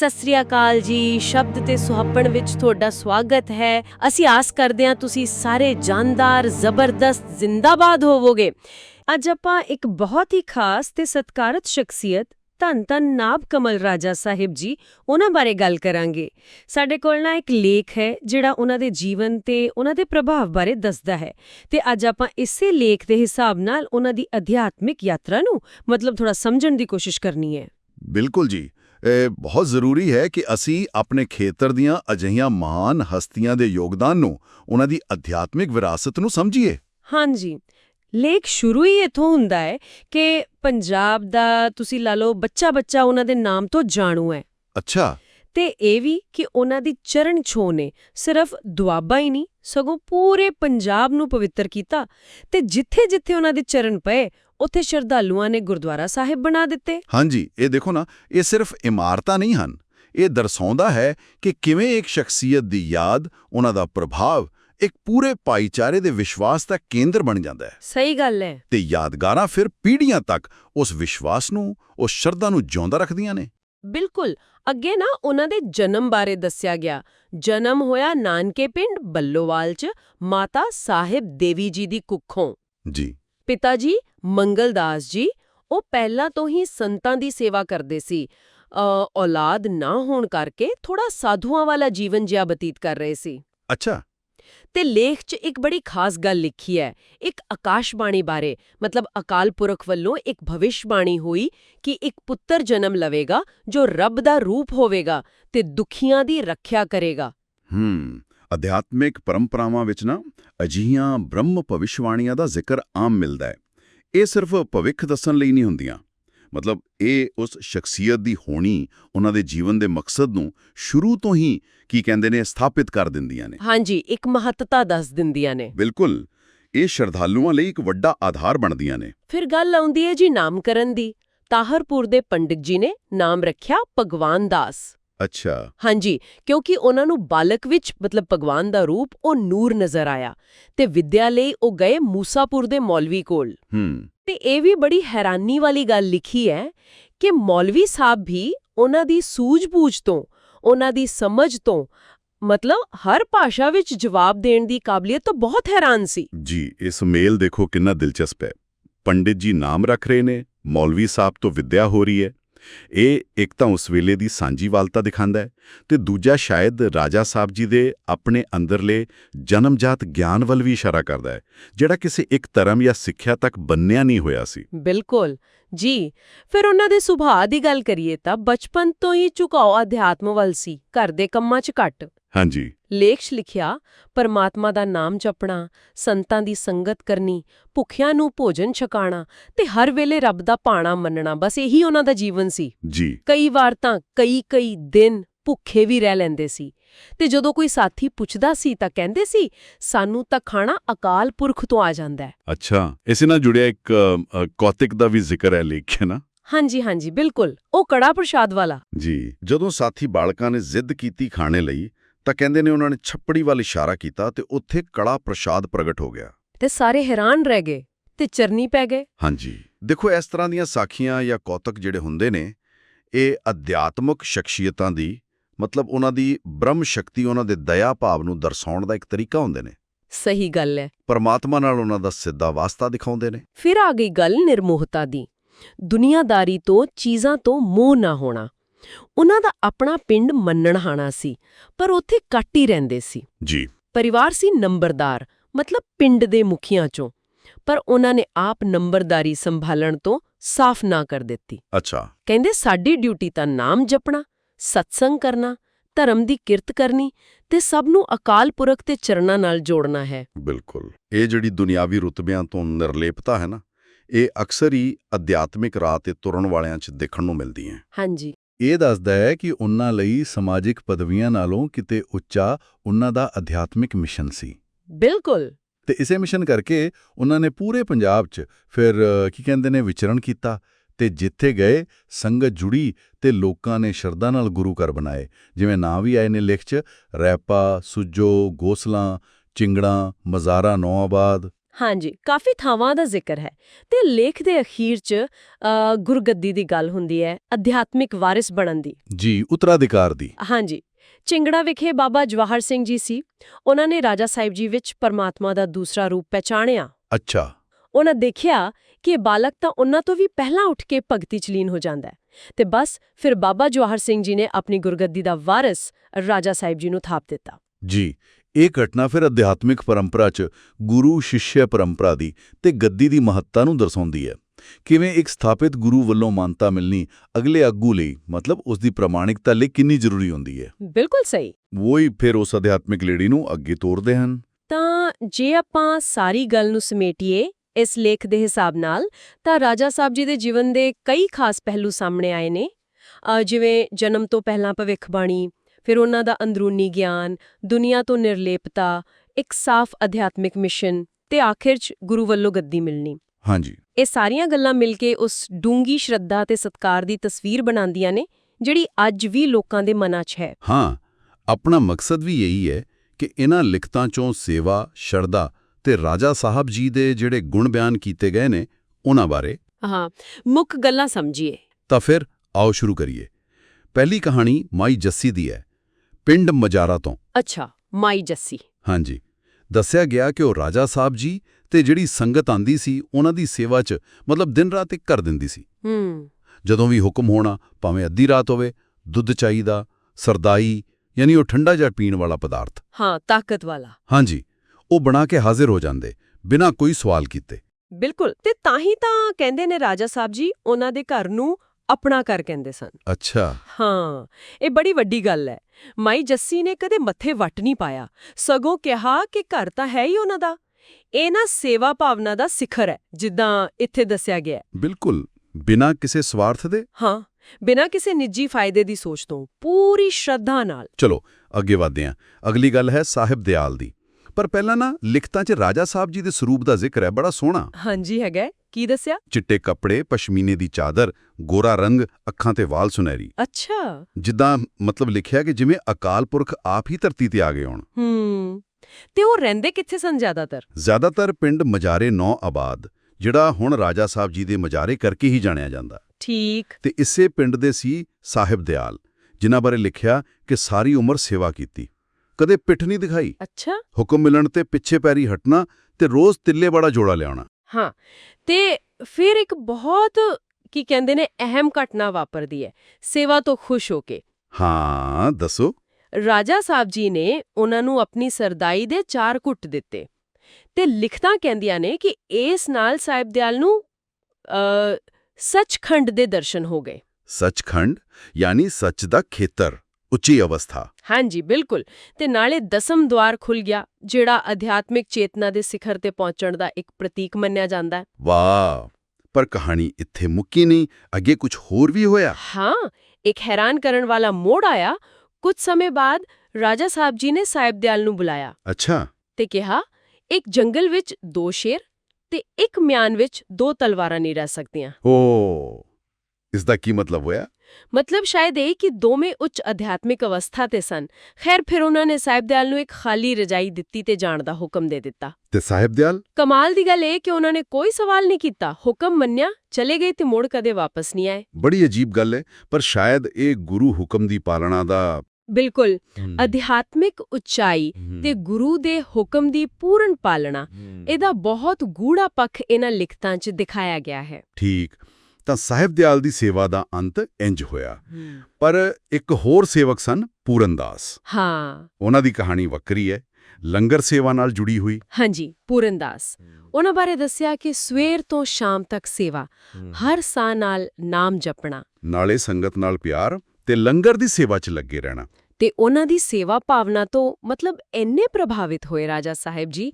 ਸਤਿ ਸ੍ਰੀ ਅਕਾਲ ਜੀ। ਸ਼ਬਦ ਤੇ ਸੁਹੱਪਣ ਵਿੱਚ ਤੁਹਾਡਾ ਸਵਾਗਤ ਹੈ। ਅਸੀਂ ਆਸ ਕਰਦੇ ਹਾਂ ਤੁਸੀਂ ਸਾਰੇ ਜਾਨਦਾਰ, ਜ਼ਬਰਦਸਤ, ਜ਼ਿੰਦਾਬਾਦ ਹੋਵੋਗੇ। ਅੱਜ ਆਪਾਂ ਇੱਕ ਬਹੁਤ ਹੀ ਖਾਸ ਤੇ ਸਤਿਕਾਰਤ ਸ਼ਖਸੀਅਤ, ਧੰਨ ਧੰਨ ਨਾਭ ਕਮਲ ਰਾਜਾ ਸਾਹਿਬ ਜੀ, ਉਹਨਾਂ ਬਾਰੇ ਗੱਲ ਕਰਾਂਗੇ। ਸਾਡੇ ਕੋਲ ਨਾ ਇੱਕ ਲੇਖ ਹੈ, ਜਿਹੜਾ ਉਹਨਾਂ ਦੇ ਜੀਵਨ ਤੇ ਉਹਨਾਂ ਦੇ ਪ੍ਰਭਾਵ ਬਾਰੇ ਦੱਸਦਾ ਹੈ। ਤੇ ਅੱਜ ਆਪਾਂ ਇਸੇ ਲੇਖ ਦੇ ਹਿਸਾਬ ਨਾਲ ਉਹਨਾਂ ਦੀ ਅਧਿਆਤਮਿਕ ਯਾਤਰਾ ਨੂੰ ਮਤਲਬ ਥੋੜਾ ਸਮਝਣ ਦੀ ਕੋਸ਼ਿਸ਼ ਕਰਨੀ ਹੈ। ਬਿਲਕੁਲ ਜੀ। ਬਹੁਤ ਜ਼ਰੂਰੀ ਹੈ ਕਿ ਅਸੀਂ ਆਪਣੇ ਖੇਤਰ ਦੀਆਂ ਅਜਿਹੀਆਂ ਮਹਾਨ ਹਸਤੀਆਂ ਦੇ ਯੋਗਦਾਨ ਨੂੰ ਉਹਨਾਂ ਦੀ ਅਧਿਆਤਮਿਕ ਵਿਰਾਸਤ ਨੂੰ ਸਮਝੀਏ। ਹਾਂਜੀ। ਲੇਖ ਸ਼ੁਰੂ ਹੀ ਇਥੋਂ ਹੁੰਦਾ ਹੈ ਕਿ ਪੰਜਾਬ ਦਾ ਤੁਸੀਂ ਲਾ ਲਓ ਬੱਚਾ ਬੱਚਾ ਉਹਨਾਂ ਦੇ ਨਾਮ ਤੋਂ ਜਾਣੂ ਹੈ। ਅੱਛਾ। ਤੇ ਇਹ ਵੀ ਕਿ ਉਹਨਾਂ ਦੀ ਚਰਨ ਛੋਹ ਨੇ ਸਿਰਫ ਦੁਆਬਾ ਹੀ ਨਹੀਂ ਸਗੋਂ ਪੂਰੇ ਪੰਜਾਬ ਨੂੰ ਪਵਿੱਤਰ ਕੀਤਾ ਤੇ ਜਿੱਥੇ-ਜਿੱਥੇ ਉਹਨਾਂ ਦੇ ਚਰਨ ਪਏ ਉੱਥੇ ਸ਼ਰਧਾਲੂਆਂ ਨੇ ਗੁਰਦੁਆਰਾ ਸਾਹਿਬ ਬਣਾ ਦਿੱਤੇ। ਹਾਂਜੀ ਇਹ ਦੇਖੋ ਨਾ ਇਹ ਸਿਰਫ ਇਮਾਰਤਾਂ ਨਹੀਂ ਹਨ। ਇਹ ਦਰਸਾਉਂਦਾ ਹੈ ਕਿ ਕਿਵੇਂ ਇੱਕ ਸ਼ਖਸੀਅਤ ਦੀ ਯਾਦ ਉਹਨਾਂ ਦਾ ਪ੍ਰਭਾਵ ਇੱਕ ਪੂਰੇ ਭਾਈਚਾਰੇ ਦੇ ਵਿਸ਼ਵਾਸ ਦਾ ਕੇਂਦਰ ਬਣ ਜਾਂਦਾ ਹੈ। ਸਹੀ ਗੱਲ ਹੈ। ਤੇ ਯਾਦਗਾਰਾਂ ਫਿਰ ਪੀੜ੍ਹੀਆਂ ਤੱਕ ਉਸ ਵਿਸ਼ਵਾਸ ਨੂੰ ਉਸ ਸ਼ਰਧਾ ਨੂੰ ਜਿਉਂਦਾ ਰੱਖਦੀਆਂ ਨੇ। ਬਿਲਕੁਲ। ਅੱਗੇ ਨਾ ਉਹਨਾਂ ਦੇ ਜਨਮ ਬਾਰੇ ਦੱਸਿਆ ਗਿਆ। ਜਨਮ ਹੋਇਆ ਨਾਨਕੇ ਪਿੰਡ ਬੱਲੋਵਾਲ 'ਚ ਮਾਤਾ ਸਾਹਿਬ ਦੇਵੀ ਜੀ ਦੀ ਕੁੱਖੋਂ। ਜੀ। ਪਿਤਾ ਜੀ ਮੰਗਲਦਾਸ ਜੀ ਉਹ ਪਹਿਲਾਂ ਤੋਂ ਹੀ ਸੰਤਾਂ ਦੀ ਸੇਵਾ ਕਰਦੇ ਸੀ। ਔਲਾਦ ਨਾ ਹੋਣ ਕਰਕੇ ਥੋੜਾ ਸਾਧੂਆਂ ਵਾਲਾ ਜੀਵਨ ਜਿਆ ਬਤੀਤ ਕਰ ਰਹੇ ਸੀ। ਅੱਛਾ। ਤੇ ਲੇਖ 'ਚ ਇੱਕ ਬੜੀ ਖਾਸ ਗੱਲ ਲਿਖੀ ਹੈ ਇੱਕ ਆਕਾਸ਼ਬਾਣੀ ਬਾਰੇ ਮਤਲਬ ਅਕਾਲ ਪੁਰਖ ਵੱਲੋਂ ਇੱਕ ਭਵਿਸ਼ਬਾਣੀ ਹੋਈ ਕਿ ਇੱਕ ਪੁੱਤਰ ਜਨਮ ਲਵੇਗਾ ਜੋ ਰੱਬ ਦਾ ਰੂਪ ਹੋਵੇਗਾ ਤੇ ਦੁਖੀਆਂ ਦੀ ਰੱਖਿਆ ਕਰੇਗਾ। ਹੂੰ। ਅਧਿਆਤਮਿਕ ਪਰੰਪਰਾਵਾਂ ਵਿੱਚ ਨਾ ਅਜਿਹੀਆਂ ਬ੍ਰਹਮ ਭਵਿਸ਼ਵਾਣੀਆਂ ਦਾ ਜ਼ਿਕਰ ਆਮ ਮਿਲਦਾ ਹੈ। ਇਹ ਸਿਰਫ ਭਵਿੱਖ ਦੱਸਣ ਲਈ ਨਹੀਂ ਹੁੰਦੀਆਂ। ਮਤਲਬ ਇਹ ਉਸ ਸ਼ਖਸੀਅਤ ਦੀ ਹੋਣੀ ਉਹਨਾਂ ਦੇ ਜੀਵਨ ਦੇ ਮਕਸਦ ਨੂੰ ਸ਼ੁਰੂ ਤੋਂ ਹੀ ਕੀ ਕਹਿੰਦੇ ਨੇ ਸਥਾਪਿਤ ਕਰ ਦਿੰਦੀਆਂ ਨੇ। ਹਾਂਜੀ ਇੱਕ ਮਹੱਤਤਾ ਦੱਸ ਦਿੰਦੀਆਂ ਨੇ। ਬਿਲਕੁਲ। ਇਹ ਸ਼ਰਧਾਲੂਆਂ ਲਈ ਇੱਕ ਵੱਡਾ ਆਧਾਰ ਬਣਦੀਆਂ ਨੇ। ਫਿਰ ਗੱਲ ਆਉਂਦੀ ਹੈ ਜੀ ਨਾਮਕਰਨ ਦੀ। ਤਾਹਰਪੁਰ ਦੇ ਪੰਡਿਤ ਜੀ ਨੇ ਨਾਮ ਰੱਖਿਆ ਭਗਵਾਨ ਦਾਸ। ਅੱਛਾ। ਹਾਂਜੀ ਕਿਉਂਕਿ ਉਹਨਾਂ ਨੂੰ ਬਾਲਕ ਵਿੱਚ ਮਤਲਬ ਭਗਵਾਨ ਦਾ ਰੂਪ ਉਹ ਨੂਰ ਨਜ਼ਰ ਆਇਆ ਤੇ ਵਿਦਿਆ ਲਈ ਉਹ ਗਏ ਮੂਸਾਪੁਰ ਦੇ ਮੌਲਵੀ ਕੋਲ। ਹੂੰ। ਤੇ ਇਹ ਵੀ ਬੜੀ ਹੈਰਾਨੀ ਵਾਲੀ ਗੱਲ ਲਿਖੀ ਹੈ ਕਿ ਮੌਲਵੀ ਸਾਹਿਬ ਵੀ ਉਹਨਾਂ ਦੀ ਸੂਝ-ਬੂਝ ਤੋਂ ਉਹਨਾਂ ਦੀ ਸਮਝ ਤੋਂ ਮਤਲਬ ਹਰ ਭਾਸ਼ਾ ਵਿੱਚ ਜਵਾਬ ਦੇਣ ਦੀ ਕਾਬਲੀਅਤ ਤੋਂ ਬਹੁਤ ਹੈਰਾਨ ਸੀ। ਜੀ ਇਸ ਮੇਲ ਦੇਖੋ ਕਿੰਨਾ ਦਿਲਚਸਪ ਹੈ। ਪੰਡਿਤ ਜੀ ਨਾਮ ਰੱਖ ਰਹੇ ਨੇ ਮੌਲਵੀ ਸਾਹਿਬ ਤੋਂ ਵਿਦਿਆ ਹੋ ਰਹੀ ਹੈ। ਇਹ ਇੱਕ ਤਾਂ ਉਸ ਵੇਲੇ ਦੀ ਸਾਂਝੀਵਾਲਤਾ ਦਿਖਾਉਂਦਾ ਹੈ ਤੇ ਦੂਜਾ ਸ਼ਾਇਦ ਰਾਜਾ ਸਾਹਿਬ ਜੀ ਦੇ ਆਪਣੇ ਅੰਦਰਲੇ ਜਨਮਜਾਤ ਗਿਆਨ ਵੱਲ ਵੀ ਇਸ਼ਾਰਾ ਕਰਦਾ ਹੈ, ਜਿਹੜਾ ਕਿਸੇ ਇੱਕ ਧਰਮ ਜਾਂ ਸਿੱਖਿਆ ਤੱਕ ਬੰਨਿਆ ਨਹੀਂ ਹੋਇਆ ਸੀ। ਬਿਲਕੁਲ। ਜੀ, ਫਿਰ ਉਹਨਾਂ ਦੇ ਸੁਭਾਅ ਦੀ ਗੱਲ ਕਰੀਏ ਤਾਂ ਬਚਪਨ ਤੋਂ ਹੀ ਝੁਕਾਓ ਅਧਿਆਤਮ ਵੱਲ ਸੀ, ਘਰ ਦੇ ਕੰਮਾਂ 'ਚ ਘੱਟ। ਹਾਂਜੀ। ਲੇਖ 'ਚ ਲਿਖਿਆ ਪਰਮਾਤਮਾ ਦਾ ਨਾਮ ਜਪਣਾ ਸੰਤਾਂ ਦੀ ਸੰਗਤ ਕਰਨੀ ਭੁੱਖਿਆਂ ਨੂੰ ਭੋਜਨ ਛਕਾਣਾ ਤੇ ਹਰ ਵੇਲੇ ਰੱਬ ਦਾ ਪਾਣਾ ਮੰਨਣਾ। ਬਸ ਇਹੀ ਉਹਨਾਂ ਦਾ ਜੀਵਨ ਸੀ। ਜੀ। ਕਈ ਵਾਰ ਤਾਂ ਕਈ ਕਈ ਦਿਨ ਭੁੱਖੇ ਵੀ ਰਹਿ ਲੈਂਦੇ ਸੀ ਤੇ ਜਦੋਂ ਕੋਈ ਸਾਥੀ ਪੁੱਛਦਾ ਸੀ ਤਾਂ ਕਹਿੰਦੇ ਸੀ ਸਾਨੂੰ ਤਾਂ ਖਾਣਾ ਅਕਾਲ ਪੁਰਖ ਤੋਂ ਆ ਜਾਂਦਾ ਹੈ। ਅੱਛਾ ਇਸੇ ਨਾਲ ਜੁੜਿਆ ਇੱਕ ਅ, ਅ, ਕੌਤਿਕ ਦਾ ਵੀ ਜ਼ਿਕਰ ਹੈ ਲੇਖ 'ਚ ਨਾ? ਹਾਂਜੀ ਹਾਂਜੀ ਬਿਲਕੁਲ। ਉਹ ਕੜਾ ਪ੍ਰਸ਼ਾਦ ਵਾਲਾ। ਜੀ। ਜਦੋਂ ਸਾਥੀ ਬਾਲਕਾਂ ਨੇ ਜ਼ਿੱਦ ਕੀਤੀ ਖਾਣੇ ਲਈ ਤਾਂ ਕਹਿੰਦੇ ਨੇ ਉਹਨਾਂ ਨੇ ਛੱਪੜੀ ਵੱਲ ਇਸ਼ਾਰਾ ਕੀਤਾ ਤੇ ਉੱਥੇ ਕੜਾ ਪ੍ਰਸ਼ਾਦ ਪ੍ਰਗਟ ਹੋ ਗਿਆ। ਤੇ ਸਾਰੇ ਹੈਰਾਨ ਰਹਿ ਗਏ ਤੇ ਚਰਨੀ ਪੈ ਗਏ। ਹਾਂਜੀ। ਦੇਖੋ ਇਸ ਤਰ੍ਹਾਂ ਦੀਆਂ ਸਾਖੀਆਂ ਜਾਂ ਕੌਤਕ ਜਿਹੜੇ ਹੁੰਦੇ ਨੇ ਇਹ ਅਧਿਆਤਮਕ ਸ਼ਖਸੀਅਤਾਂ ਦੀ ਮਤਲਬ ਉਹਨਾਂ ਦੀ ਬ੍ਰਹਮ ਸ਼ਕਤੀ ਉਹਨਾਂ ਦੇ ਦਇਆ ਭਾਵ ਨੂੰ ਦਰਸਾਉਣ ਦਾ ਇੱਕ ਤਰੀਕਾ ਹੁੰਦੇ ਨੇ। ਸਹੀ ਗੱਲ ਹੈ। ਪਰਮਾਤਮਾ ਨਾਲ ਉਹਨਾਂ ਦਾ ਸਿੱਧਾ ਵਾਸਤਾ ਦਿਖਾਉਂਦੇ ਨੇ। ਫਿਰ ਆ ਗਈ ਗੱਲ ਨਿਰਮੋਹਤਾ ਦੀ। ਦੁਨੀਆਦਾਰੀ ਤੋਂ ਚੀਜ਼ਾਂ ਤੋਂ ਮੋਹ ਨਾ ਹੋਣਾ। ਉਹਨਾਂ ਦਾ ਆਪਣਾ ਪਿੰਡ ਮੰਨਣਹਾਣਾ ਸੀ ਪਰ ਉੱਥੇ ਕੱਟ ਹੀ ਰਹਿੰਦੇ ਸੀ। ਜੀ। ਪਰਿਵਾਰ ਸੀ ਨੰਬਰਦਾਰ ਮਤਲਬ ਪਿੰਡ ਦੇ ਮੁਖੀਆਂ ਚੋਂ ਪਰ ਉਹਨਾਂ ਨੇ ਆਪ ਨੰਬਰਦਾਰੀ ਸੰਭਾਲਣ ਤੋਂ ਸਾਫ਼ ਨਾ ਕਰ ਦਿੱਤੀ। ਅੱਛਾ। ਕਹਿੰਦੇ ਸਾਡੀ ਡਿਊਟੀ ਤਾਂ ਨਾਮ ਜਪਣਾ ਸਤਸੰਗ ਕਰਨਾ ਧਰਮ ਦੀ ਕਿਰਤ ਕਰਨੀ ਤੇ ਸਭ ਨੂੰ ਅਕਾਲ ਪੁਰਖ ਤੇ ਚਰਨਾਂ ਨਾਲ ਜੋੜਨਾ ਹੈ। ਬਿਲਕੁਲ। ਇਹ ਜਿਹੜੀ ਦੁਨਿਆਵੀ ਰੁਤਬਿਆਂ ਤੋਂ ਨਿਰਲੇਪਤਾ ਹੈ ਨਾ ਇਹ ਅਕਸਰ ਹੀ ਅਧਿਆਤਮਿਕ ਰਾਹ ਤੇ ਤੁਰਨ ਵਾਲਿਆਂ 'ਚ ਦੇਖਣ ਨੂੰ ਮਿਲਦੀ ਹੈ। ਹਾਂਜੀ। ਇਹ ਦੱਸਦਾ ਹੈ ਕਿ ਉਹਨਾਂ ਲਈ ਸਮਾਜਿਕ ਪਦਵੀਆਂ ਨਾਲੋਂ ਕਿਤੇ ਉੱਚਾ ਉਹਨਾਂ ਦਾ ਅਧਿਆਤਮਿਕ ਮਿਸ਼ਨ ਸੀ। ਬਿਲਕੁਲ। ਤੇ ਇਸੇ ਮਿਸ਼ਨ ਕਰਕੇ ਉਹਨਾਂ ਨੇ ਪੂਰੇ ਪੰਜਾਬ 'ਚ ਫਿਰ ਕੀ ਕਹਿੰਦੇ ਨੇ ਵਿਚਰਨ ਕੀਤਾ ਤੇ ਜਿੱਥੇ ਗਏ ਸੰਗਤ ਜੁੜੀ ਤੇ ਲੋਕਾਂ ਨੇ ਸ਼ਰਧਾ ਨਾਲ ਗੁਰੂ ਘਰ ਬਣਾਏ। ਜਿਵੇਂ ਨਾਂ ਵੀ ਆਏ ਨੇ ਲਿਖ 'ਚ ਰੈਪਾ ਸੁਜੋ ਗੋਸਲਾਂ ਚਿੰਗੜਾਂ ਮਜ਼ਾਰਾ ਨੌਆਬਾਦ ਹਾਂਜੀ ਕਾਫੀ ਥਾਵਾਂ ਦਾ ਜ਼ਿਕਰ ਹੈ। ਤੇ ਲੇਖ ਦੇ ਅਖੀਰ 'ਚ ਗੁਰਗੱਦੀ ਦੀ ਗੱਲ ਹੁੰਦੀ ਹੈ ਅਧਿਆਤਮਿਕ ਵਾਰਿਸ ਬਣਨ ਦੀ। ਜੀ ਉਤਰਾਧਿਕਾਰ ਦੀ। ਹਾਂਜੀ। ਚਿੰਗੜਾ ਵਿਖੇ ਬਾਬਾ ਜਵਾਹਰ ਸਿੰਘ ਜੀ ਸੀ। ਉਹਨਾਂ ਨੇ ਰਾਜਾ ਸਾਹਿਬ ਜੀ ਵਿੱਚ ਪਰਮਾਤਮਾ ਦਾ ਦੂਸਰਾ ਰੂਪ ਪਹਿਚਾਣਿਆ। ਅੱਛਾ। ਉਹਨਾਂ ਦੇਖਿਆ ਕਿ ਬਾਲਕ ਤਾਂ ਉਹਨਾਂ ਤੋਂ ਵੀ ਪਹਿਲਾਂ ਉੱਠ ਕੇ ਭਗਤੀ ਚ ਲੀਨ ਹੋ ਜਾਂਦਾ ਹੈ। ਤੇ ਬਸ ਫਿਰ ਬਾਬਾ ਜਵਾਹਰ ਸਿੰਘ ਜੀ ਨੇ ਆਪਣੀ ਗੁਰਗੱਦੀ ਦਾ ਵਾਰਿਸ ਰਾਜਾ ਸਾਹਿਬ ਜੀ ਨੂੰ ਥਾਪ ਦਿੱਤਾ। ਜੀ। ਇਹ ਘਟਨਾ ਫਿਰ ਅਧਿਆਤਮਿਕ ਪਰੰਪਰਾ 'ਚ ਗੁਰੂ ਸ਼ਿਸ਼ਯ ਪਰੰਪਰਾ ਦੀ ਤੇ ਗੱਦੀ ਦੀ ਮਹੱਤਤਾ ਨੂੰ ਦਰਸਾਉਂਦੀ ਹੈ। ਕਿਵੇਂ ਇੱਕ ਸਥਾਪਿਤ ਗੁਰੂ ਵੱਲੋਂ ਮਾਨਤਾ ਮਿਲਣੀ ਅਗਲੇ ਆਗੂ ਲਈ ਮਤਲਬ ਉਸ ਦੀ ਪ੍ਰਮਾਣਿਕਤਾ ਲਈ ਕਿੰਨੀ ਜ਼ਰੂਰੀ ਹੁੰਦੀ ਹੈ? ਬਿਲਕੁਲ ਸਹੀ। ਵੋਈ ਫਿਰ ਉਸ ਅਧਿਆਤਮਿਕ ਲੇੜੀ ਨੂੰ ਅੱਗੇ ਤੋਰਦੇ ਹਨ। ਤਾਂ ਜੇ ਆਪਾਂ ਸਾਰੀ ਗੱਲ ਨੂੰ ਸਮੇਟੀਏ ਇਸ ਲੇਖ ਦੇ ਹਿਸਾਬ ਨਾਲ ਤਾਂ ਰਾਜਾ ਸਾਹਿਬ ਜੀ ਦੇ ਜੀਵਨ ਦੇ ਕਈ ਖਾਸ ਪਹਿਲੂ ਸਾਹਮਣੇ ਆਏ ਨੇ। ਜਿਵੇਂ ਜਨਮ ਤੋਂ ਪਹਿਲਾਂ ਭਵਿੱਖਬਾਣੀ ਫਿਰ ਉਹਨਾਂ ਦਾ ਅੰਦਰੂਨੀ ਗਿਆਨ ਦੁਨੀਆ ਤੋਂ ਨਿਰਲੇਪਤਾ ਇੱਕ ਸਾਫ਼ ਅਧਿਆਤਮਿਕ ਮਿਸ਼ਨ ਤੇ ਆਖਿਰ 'ਚ ਗੁਰੂ ਵੱਲੋਂ ਗੱਦੀ ਮਿਲਣੀ। ਹਾਂਜੀ। ਇਹ ਸਾਰੀਆਂ ਗੱਲਾਂ ਮਿਲ ਕੇ ਉਸ ਡੂੰਗੀ ਸ਼ਰਧਾ ਤੇ ਸਤਕਾਰ ਦੀ ਤਸਵੀਰ ਬਣਾਉਂਦੀਆਂ ਨੇ ਜਿਹੜੀ ਅੱਜ ਵੀ ਲੋਕਾਂ ਦੇ ਮਨਾਂ 'ਚ ਹੈ। ਹਾਂ ਆਪਣਾ ਮਕਸਦ ਵੀ ਇਹੀ ਹੈ ਕਿ ਇਹਨਾਂ ਲਿਖਤਾਂ 'ਚੋਂ ਸੇਵਾ ਸ਼ਰਧਾ ਤੇ ਰਾਜਾ ਸਾਹਿਬ ਜੀ ਦੇ ਜਿਹੜੇ ਗੁਣ ਬਿਆਨ ਕੀਤੇ ਗਏ ਨੇ ਉਹਨਾਂ ਬਾਰੇ। ਹਾਂ ਮੁੱਖ ਗੱਲਾਂ ਸਮਝੀਏ। ਤਾਂ ਫਿਰ ਆਓ ਸ਼ੁਰੂ ਕਰੀਏ। ਪਹਿਲੀ ਕਹਾਣੀ ਮਾਈ ਜੱਸੀ ਦੀ ਹੈ। ਪਿੰਡ ਮਜਾਰਾ ਤੋਂ। ਅੱਛਾ ਮਾਈ ਜੱਸੀ। ਹਾਂਜੀ। ਦੱਸਿਆ ਗਿਆ ਕਿ ਉਹ ਰਾਜਾ ਸਾਹਿਬ ਜੀ ਤੇ ਜਿਹੜੀ ਸੰਗਤ ਆਂਦੀ ਸੀ ਉਹਨਾਂ ਦੀ ਸੇਵਾ 'ਚ ਮਤਲਬ ਦਿਨ ਰਾਤ ਇੱਕ ਕਰ ਦਿੰਦੀ ਸੀ। ਹੂੰ। ਜਦੋਂ ਵੀ ਹੁਕਮ ਹੋਣਾ ਭਾਵੇਂ ਅੱਧੀ ਰਾਤ ਹੋਵੇ ਦੁੱਧ ਚਾਹੀਦਾ ਸਰਦਾਈ ਯਾਨੀ ਉਹ ਠੰਡਾ ਜਿਹਾ ਪੀਣ ਵਾਲਾ ਪਦਾਰਥ। ਹਾਂ ਤਾਕਤ ਵਾਲਾ। ਹਾਂਜੀ। ਉਹ ਬਣਾ ਕੇ ਹਾਜ਼ਰ ਹੋ ਜਾਂਦੇ ਬਿਨਾਂ ਕੋਈ ਸਵਾਲ ਕੀਤੇ। ਬਿਲਕੁਲ। ਤੇ ਤਾਂ ਹੀ ਤਾਂ ਕਹਿੰਦੇ ਨੇ ਰਾਜਾ ਸਾਹਿਬ ਜੀ ਉਹਨਾਂ ਦੇ ਘਰ ਨੂੰ ਆਪਣਾ ਘਰ ਕਹਿੰਦੇ ਸਨ। ਅੱਛਾ। ਹਾਂ ਇਹ ਬੜੀ ਵੱਡੀ ਗੱਲ ਹੈ। ਮਾਈ ਜੱਸੀ ਨੇ ਕਦੇ ਮੱਥੇ ਵੱਟ ਨਹੀਂ ਪਾਇਆ। ਸਗੋਂ ਕਿਹਾ ਕਿ ਘਰ ਤਾਂ ਹੈ ਹੀ ਉਹਨਾਂ ਦਾ। ਇਹ ਨਾ ਸੇਵਾ ਭਾਵਨਾ ਦਾ ਸਿਖਰ ਹੈ ਜਿੱਦਾਂ ਇੱਥੇ ਦੱਸਿਆ ਗਿਆ ਹੈ। ਬਿਲਕੁਲ। ਬਿਨਾਂ ਕਿਸੇ ਸਵਾਰਥ ਦੇ? ਹਾਂ ਬਿਨਾਂ ਕਿਸੇ ਨਿੱਜੀ ਫਾਇਦੇ ਦੀ ਸੋਚ ਤੋਂ ਪੂਰੀ ਸ਼ਰਧਾ ਨਾਲ। ਚਲੋ ਅੱਗੇ ਵਧਦੇ ਹਾਂ। ਅਗਲੀ ਗੱਲ ਹੈ ਸਾਹਿਬ ਦਿਆਲ ਦੀ। ਪਰ ਪਹਿਲਾਂ ਨਾ ਲਿਖਤਾਂ 'ਚ ਰਾਜਾ ਸਾਹਿਬ ਜੀ ਦੇ ਸਰੂਪ ਦਾ ਜ਼ਿਕਰ ਹੈ ਬੜਾ ਸੋਹਣਾ। ਹਾਂਜੀ ਹੈਗਾ ਹੈ। ਕੀ ਦੱਸਿਆ? ਚਿੱਟੇ ਕੱਪੜੇ ਪਸ਼ਮੀਨੇ ਦੀ ਚਾਦਰ ਗੋਰਾ ਰੰਗ ਅੱਖਾਂ ਤੇ ਵਾਲ ਸੁਨਹਿਰੀ। ਅੱਛਾ। ਜਿੱਦਾਂ ਮਤਲਬ ਲਿਖਿਆ ਕਿ ਜਿਵੇਂ ਅਕਾਲ ਪੁਰਖ ਆਪ ਹੀ ਧਰਤੀ ਤੇ ਆ ਗਏ ਹੋਣ। ਹੂੰ। ਤੇ ਉਹ ਰਹਿੰਦੇ ਕਿੱਥੇ ਸਨ ਜ਼ਿਆਦਾਤਰ? ਜ਼ਿਆਦਾਤਰ ਪਿੰਡ ਮਜਾਰੇ ਨੌ ਆਬਾਦ ਜਿਹੜਾ ਹੁਣ ਰਾਜਾ ਸਾਹਿਬ ਜੀ ਦੇ ਮਜਾਰੇ ਕਰਕੇ ਹੀ ਜਾਣਿਆ ਜਾਂਦਾ। ਠੀਕ। ਤੇ ਇਸੇ ਪਿੰਡ ਦੇ ਸੀ ਸਾਹਿਬ ਦਿਆਲ ਜਿਨ੍ਹਾਂ ਬਾਰੇ ਲਿਖਿਆ ਕਿ ਸਾਰੀ ਉਮਰ ਸੇਵਾ ਕੀਤੀ। ਕਦੇ ਪਿੱਠ ਨਹੀਂ ਦਿਖਾਈ। ਅੱਛਾ। ਹੁਕਮ ਮਿਲਣ ਤੇ ਪਿੱਛੇ ਪੈਰੀ ਹਟਣਾ ਤੇ ਰੋਜ਼ ਤਿੱਲੇ ਬੜਾ ਜੋੜਾ ਲਿਆਉਣਾ। ਹਾਂ ਤੇ ਫਿਰ ਇੱਕ ਬਹੁਤ ਕੀ ਕਹਿੰਦੇ ਨੇ ਅਹਿਮ ਘਟਨਾ ਵਾਪਰਦੀ ਹੈ ਸੇਵਾ ਤੋਂ ਖੁਸ਼ ਹੋ ਕੇ। ਹਾਂ ਦੱਸੋ। ਰਾਜਾ ਸਾਹਿਬ ਜੀ ਨੇ ਉਹਨਾਂ ਨੂੰ ਆਪਣੀ ਸਰਦਾਈ ਦੇ ਚਾਰ ਘੁੱਟ ਦਿੱਤੇ ਤੇ ਲਿਖਤਾਂ ਕਹਿੰਦੀਆਂ ਨੇ ਕਿ ਇਸ ਨਾਲ ਸਾਹਿਬ ਦਿਆਲ ਨੂੰ ਸੱਚਖੰਡ ਦੇ ਦਰਸ਼ਨ ਹੋ ਗਏ। ਸੱਚਖੰਡ ਯਾਨੀ ਸੱਚ ਦਾ ਖੇਤਰ। ਉੱਚੀ ਅਵਸਥਾ। ਹਾਂਜੀ ਬਿਲਕੁਲ। ਤੇ ਨਾਲੇ ਦਸਮ ਦਵਾਰ ਖੁੱਲ ਗਿਆ ਜਿਹੜਾ ਅਧਿਆਤਮਿਕ ਚੇਤਨਾ ਦੇ ਸਿਖਰ ਤੇ ਪਹੁੰਚਣ ਦਾ ਇੱਕ ਪ੍ਰਤੀਕ ਮੰਨਿਆ ਜਾਂਦਾ ਹੈ। ਵਾਹ! ਪਰ ਕਹਾਣੀ ਇੱਥੇ ਮੁੱਕੀ ਨਹੀਂ ਅੱਗੇ ਕੁਝ ਹੋਰ ਵੀ ਹੋਇਆ? ਹਾਂ ਇੱਕ ਹੈਰਾਨ ਕਰਨ ਵਾਲਾ ਮੋੜ ਆਇਆ। ਕੁਝ ਸਮੇਂ ਬਾਅਦ ਰਾਜਾ ਸਾਹਿਬ ਜੀ ਨੇ ਸਾਹਿਬ ਦਿਆਲ ਨੂੰ ਬੁਲਾਇਆ। ਅੱਛਾ। ਤੇ ਕਿਹਾ ਇੱਕ ਜੰਗਲ ਵਿੱਚ ਦੋ ਸ਼ੇਰ ਤੇ ਇੱਕ ਮਿਆਨ ਵਿੱਚ ਦੋ ਤਲਵਾਰਾਂ ਨਹੀਂ ਰਹਿ ਸਕਦੀਆਂ। ਓ ਇਸ ਦਾ ਕੀ ਮਤਲਬ ਹੋਇਆ? ਮਤਲਬ ਸ਼ਾਇਦ ਇਹ ਕਿ ਦੋਵੇਂ ਉੱਚ ਅਧਿਆਤਮਿਕ ਅਵਸਥਾ ਤੇ ਸਨ ਖੈਰ ਫਿਰ ਉਹਨਾਂ ਨੇ ਸਾਹਿਬ ਦਿਆਲ ਨੂੰ ਇੱਕ ਖਾਲੀ ਰਜਾਈ ਦਿੱਤੀ ਤੇ ਜਾਣ ਦਾ ਹੁਕਮ ਦੇ ਦਿੱਤਾ ਤੇ ਸਾਹਿਬ ਦਿਆਲ ਕਮਾਲ ਦੀ ਗੱਲ ਇਹ ਕਿ ਉਹਨਾਂ ਨੇ ਕੋਈ ਸਵਾਲ ਨਹੀਂ ਕੀਤਾ ਹੁਕਮ ਮੰਨਿਆ ਚਲੇ ਗਏ ਤੇ ਮੁੜ ਕਦੇ ਵਾਪਸ ਨਹੀਂ ਆਏ ਬੜੀ ਅਜੀਬ ਗੱਲ ਹੈ ਪਰ ਸ਼ਾਇਦ ਇਹ ਗੁਰੂ ਹੁਕਮ ਦੀ ਪਾਲਣਾ ਦਾ ਬਿਲਕੁਲ ਅਧਿਆਤਮਿਕ ਉਚਾਈ ਤੇ ਗੁਰੂ ਦੇ ਹੁਕਮ ਦੀ ਪੂਰਨ ਪਾਲਣਾ ਇਹਦਾ ਬਹੁਤ ਗੂੜਾ ਪੱਖ ਇਹਨਾਂ ਲਿਖਤਾਂ 'ਚ ਦਿਖਾਇਆ ਗਿਆ ਹੈ ਠੀਕ ਤਾਂ ਸਾਹਿਬ ਦਿਆਲ ਦੀ ਸੇਵਾ ਦਾ ਅੰਤ ਇੰਜ ਹੋਇਆ। ਪਰ ਇੱਕ ਹੋਰ ਸੇਵਕ ਸਨ ਪੂਰਨਦਾਸ ਹਾਂ। ਉਹਨਾਂ ਦੀ ਕਹਾਣੀ ਵੱਖਰੀ ਹੈ ਲੰਗਰ ਸੇਵਾ ਨਾਲ ਜੁੜੀ ਹੋਈ। ਹਾਂਜੀ ਪੂਰਨਦਾਸ ਉਹਨਾਂ ਬਾਰੇ ਦੱਸਿਆ ਕਿ ਸਵੇਰ ਤੋਂ ਸ਼ਾਮ ਤੱਕ ਸੇਵਾ ਹਰ ਸਾਹ ਨਾਲ ਨਾਮ ਜਪਣਾ। ਨਾਲੇ ਸੰਗਤ ਨਾਲ ਪਿਆਰ ਤੇ ਲੰਗਰ ਦੀ ਸੇਵਾ 'ਚ ਲੱਗੇ ਰਹਿਣਾ। ਤੇ ਉਹਨਾਂ ਦੀ ਸੇਵਾ ਭਾਵਨਾ ਤੋਂ ਮਤਲਬ ਇੰਨੇ ਪ੍ਰਭਾਵਿਤ ਹੋਏ ਰਾਜਾ ਸਾਹਿਬ ਜੀ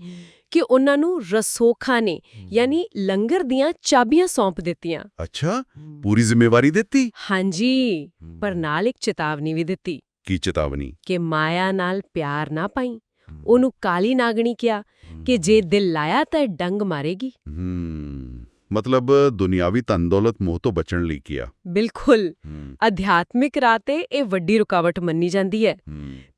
ਕਿ ਉਹਨਾਂ ਨੂੰ ਰਸੋਖਾ ਨੇ ਯਾਨੀ ਲੰਗਰ ਦੀਆਂ ਚਾਬੀਆਂ ਸੌਂਪ ਦਿੱਤੀਆਂ। ਅੱਛਾ ਪੂਰੀ ਜ਼ਿੰਮੇਵਾਰੀ ਦਿੱਤੀ? ਹਾਂਜੀ ਪਰ ਨਾਲ ਇੱਕ ਚੇਤਾਵਨੀ ਵੀ ਦਿੱਤੀ ਕੀ ਚੇਤਾਵਨੀ? ਕਿ ਮਾਇਆ ਨਾਲ ਪਿਆਰ ਨਾ ਪਾਈ। ਉਹਨੂੰ ਕਾਲੀ ਨਾਗਣੀ ਕਿਹਾ ਕਿ ਜੇ ਦਿਲ ਲਾਇਆ ਤਾਂ ਡੰਗ ਮਾਰੇਗੀ। ਹੂੰ। ਮਤਲਬ ਦੁਨਿਆਵੀ ਧਨ ਦੌਲਤ ਮੋਹ ਤੋਂ ਬਚਣ ਲਈ ਕੀਆ। ਬਿਲਕੁਲ। ਅਧਿਆਤਮਿਕ ਰਾਹ ਤੇ ਇਹ ਵੱਡੀ ਰੁਕਾਵਟ ਮੰਨੀ ਜਾਂਦੀ ਹੈ।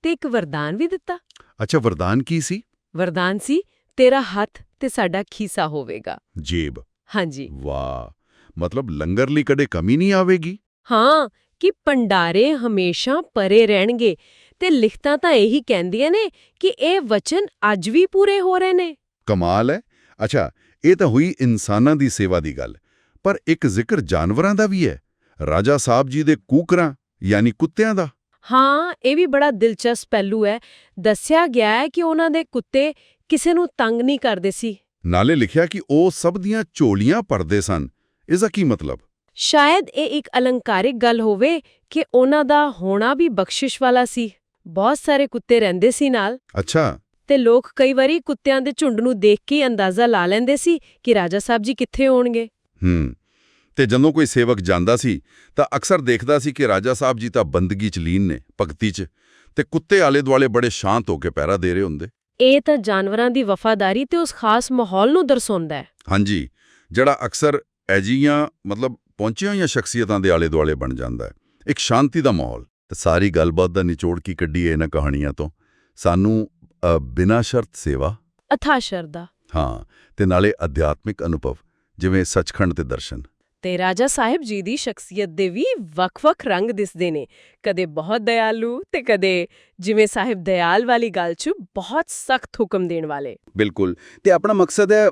ਤੇ ਇੱਕ ਵਰਦਾਨ ਵੀ ਦਿੱਤਾ। ਅੱਛਾ ਵਰਦਾਨ ਕੀ ਸੀ? ਵਰਦਾਨ ਸੀ ਤੇਰਾ ਹੱਥ ਤੇ ਸਾਡਾ ਖੀਸਾ ਹੋਵੇਗਾ। ਜੇਬ। ਹਾਂਜੀ। ਵਾਹ। ਮਤਲਬ ਲੰਗਰ ਲਈ ਕਦੇ ਕਮੀ ਨਹੀਂ ਆਵੇਗੀ? ਹਾਂ ਕਿ ਭੰਡਾਰੇ ਹਮੇਸ਼ਾ ਪਰੇ ਰਹਿਣਗੇ। ਤੇ ਲਿਖਤਾਂ ਤਾਂ ਇਹੀ ਕਹਿੰਦੀਆਂ ਨੇ ਕਿ ਇਹ ਵਚਨ ਅੱਜ ਵੀ ਪੂਰੇ ਹੋ ਰਹੇ ਨੇ। ਕਮਾਲ ਹੈ। ਅੱਛਾ ਇਹ ਤਾਂ ਹੋਈ ਇਨਸਾਨਾਂ ਦੀ ਸੇਵਾ ਦੀ ਗੱਲ। ਪਰ ਇੱਕ ਜ਼ਿਕਰ ਜਾਨਵਰਾਂ ਦਾ ਵੀ ਹੈ ਰਾਜਾ ਸਾਹਿਬ ਜੀ ਦੇ ਕੂਕਰਾਂ ਯਾਨੀ ਕੁੱਤਿਆਂ ਦਾ। ਹਾਂ ਇਹ ਵੀ ਬੜਾ ਦਿਲਚਸਪ ਪਹਿਲੂ ਹੈ। ਦੱਸਿਆ ਗਿਆ ਹੈ ਕਿ ਉਹਨਾਂ ਦੇ ਕੁੱਤੇ ਕਿਸੇ ਨੂੰ ਤੰਗ ਨਹੀਂ ਕਰਦੇ ਸੀ। ਨਾਲੇ ਲਿਖਿਆ ਕਿ ਉਹ ਸਭ ਦੀਆਂ ਝੋਲੀਆਂ ਭਰਦੇ ਸਨ। ਇਸ ਦਾ ਕੀ ਮਤਲਬ? ਸ਼ਾਇਦ ਇਹ ਇੱਕ ਅਲੰਕਾਰਿਕ ਗੱਲ ਹੋਵੇ ਕਿ ਉਹਨਾਂ ਦਾ ਹੋਣਾ ਵੀ ਬਖਸ਼ਿਸ਼ ਵਾਲਾ ਸੀ। ਬਹੁਤ ਸਾਰੇ ਕੁੱਤੇ ਰਹਿੰਦੇ ਸੀ ਨਾਲ। ਅੱਛਾ। ਤੇ ਲੋਕ ਕਈ ਵਾਰੀ ਕੁੱਤਿਆਂ ਦੇ ਝੁੰਡ ਨੂੰ ਦੇਖ ਕੇ ਅੰਦਾਜ਼ਾ ਲਾ ਲੈਂਦੇ ਸੀ ਕਿ ਰਾਜਾ ਸਾਹਿਬ ਜੀ ਕਿੱਥੇ ਹੋਣਗੇ। ਹੂੰ ਤੇ ਜਦੋਂ ਕੋਈ ਸੇਵਕ ਜਾਂਦਾ ਸੀ ਤਾਂ ਅਕਸਰ ਦੇਖਦਾ ਸੀ ਕਿ ਰਾਜਾ ਸਾਹਿਬ ਜੀ ਤਾਂ ਬੰਦਗੀ 'ਚ ਲੀਨ ਨੇ ਭਗਤੀ 'ਚ ਤੇ ਕੁੱਤੇ ਆਲੇ ਦੁਆਲੇ ਬੜੇ ਸ਼ਾਂਤ ਹੋ ਕੇ ਪਹਿਰਾ ਦੇ ਰਹੇ ਹੁੰਦੇ। ਇਹ ਤਾਂ ਜਾਨਵਰਾਂ ਦੀ ਵਫਾਦਾਰੀ ਤੇ ਉਸ ਖਾਸ ਮਾਹੌਲ ਨੂੰ ਦਰਸਾਉਂਦਾ ਹੈ। ਹਾਂਜੀ ਜਿਹੜਾ ਅਕਸਰ ਐਜੀਆਂ ਮਤਲਬ ਪਹੁੰਚੀਆਂ ਹੋਈਆਂ ਸ਼ਖਸੀਅਤਾਂ ਦੇ ਆਲੇ ਦੁਆਲੇ ਬਣ ਜਾਂਦਾ ਹੈ। ਇੱਕ ਸ਼ਾਂਤੀ ਦਾ ਮਾਹੌਲ ਤੇ ਸਾਰੀ ਗੱਲਬਾਤ ਦਾ ਨਿਚੋੜ ਕੀ ਕੱਢੀਏ ਇਹਨਾਂ ਕਹਾਣੀਆਂ ਤੋਂ? ਸਾਨੂੰ ਬਿਨਾਂ ਸ਼ਰਤ ਸੇਵਾ? ਅਥਾ ਸ਼ਰਦਾ ਹਾਂ ਤੇ ਨਾਲੇ ਅਧਿਆਤਮਿਕ ਅਨੁਭਵ ਜਿਵੇਂ ਸੱਚਖੰਡ ਤੇ ਦਰਸ਼ਨ। ਤੇ ਰਾਜਾ ਸਾਹਿਬ ਜੀ ਦੀ ਸ਼ਖਸੀਅਤ ਦੇ ਵੀ ਵੱਖ-ਵੱਖ ਰੰਗ ਦਿਸਦੇ ਨੇ। ਕਦੇ ਬਹੁਤ ਦਇਆਲੂ ਤੇ ਕਦੇ ਜਿਵੇਂ ਸਾਹਿਬ ਦਇਆਲ ਵਾਲੀ ਗੱਲ 'ਚ ਬਹੁਤ ਸਖਤ ਹੁਕਮ ਦੇਣ ਵਾਲੇ। ਬਿਲਕੁਲ। ਤੇ ਆਪਣਾ ਮਕਸਦ ਹੈ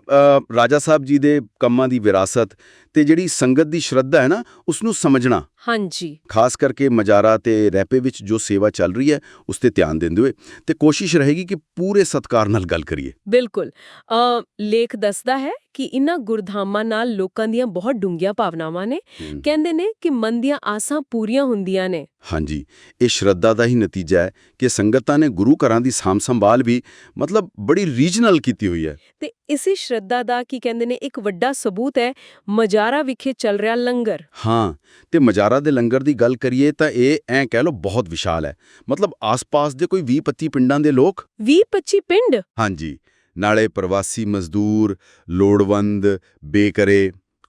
ਰਾਜਾ ਸਾਹਿਬ ਜੀ ਦੇ ਕੰਮਾਂ ਦੀ ਵਿਰਾਸਤ ਤੇ ਜਿਹੜੀ ਸੰਗਤ ਦੀ ਸ਼ਰਧਾ ਹੈ ਨਾ ਉਸ ਨੂੰ ਸਮਝਣਾ। ਹਾਂਜੀ। ਖਾਸ ਕਰਕੇ ਮਜਾਰਾ ਤੇ ਰੈਪੇ ਵਿੱਚ ਜੋ ਸੇਵਾ ਚੱਲ ਰਹੀ ਹੈ ਉਸ ਤੇ ਧਿਆਨ ਦਿੰਦੇ ਹੋਏ। ਤੇ ਕੋਸ਼ਿਸ਼ ਰਹੇਗੀ ਕਿ ਪੂਰੇ ਸਤਕਾਰ ਨਾਲ ਗੱਲ ਕਰੀਏ। ਬਿਲਕੁਲ। ਅ ਲੇਖ ਦੱਸਦਾ ਹੈ ਕਿ ਇਨ੍ਹਾਂ ਗੁਰਧਾਮਾਂ ਨਾਲ ਲੋਕਾਂ ਦੀਆਂ ਬਹੁਤ ਡੂੰਘੀਆਂ ਭਾਵਨਾਵਾਂ ਨੇ। ਕਹਿੰਦੇ ਨੇ ਕਿ ਮਨ ਦੀਆਂ ਆਸਾਂ ਪੂਰੀਆਂ ਹੁੰਦੀਆਂ ਨੇ। ਹਾਂਜੀ। ਇਹ ਸ਼ਰਧਾ ਦਾ ਹੀ ਨਤੀਜਾ ਹੈ ਕਿ ਸੰਗਤਾਂ ਨੇ ਗੁਰੂ ਘਰਾਂ ਦੀ ਸਾਂਭ ਸੰਭਾਲ ਵੀ ਮਤਲਬ ਬੜੀ ਰੀਜਨਲ ਕੀਤੀ ਹੋਈ ਹੈ। ਤੇ ਇਸੇ ਸ਼ਰਧਾ ਦਾ ਕੀ ਕਹਿੰਦੇ ਨੇ ਇੱਕ ਵੱਡਾ ਸਬੂਤ ਹੈ ਮਜਾਰਾ ਵਿਖੇ ਚੱਲ ਰਿਹਾ ਲੰਗਰ। ਹਾਂ ਤੇ ਮਜਾਰਾ ਦੇ ਲੰਗਰ ਦੀ ਗੱਲ ਕਰੀਏ ਤਾਂ ਇਹ ਐਂ ਕਹਿ ਲਓ ਬਹੁਤ ਵਿਸ਼ਾਲ ਹੈ। ਮਤਲਬ ਆਸ-ਪਾਸ ਦੇ ਕੋਈ 20-25 ਪਿੰਡਾਂ ਦੇ ਲੋਕ? 20-25 ਪਿੰਡ? ਹਾਂਜੀ। ਨਾਲੇ ਪ੍ਰਵਾਸੀ ਮਜ਼ਦੂਰ ਲੋੜਵੰਦ ਬੇਕਰੇ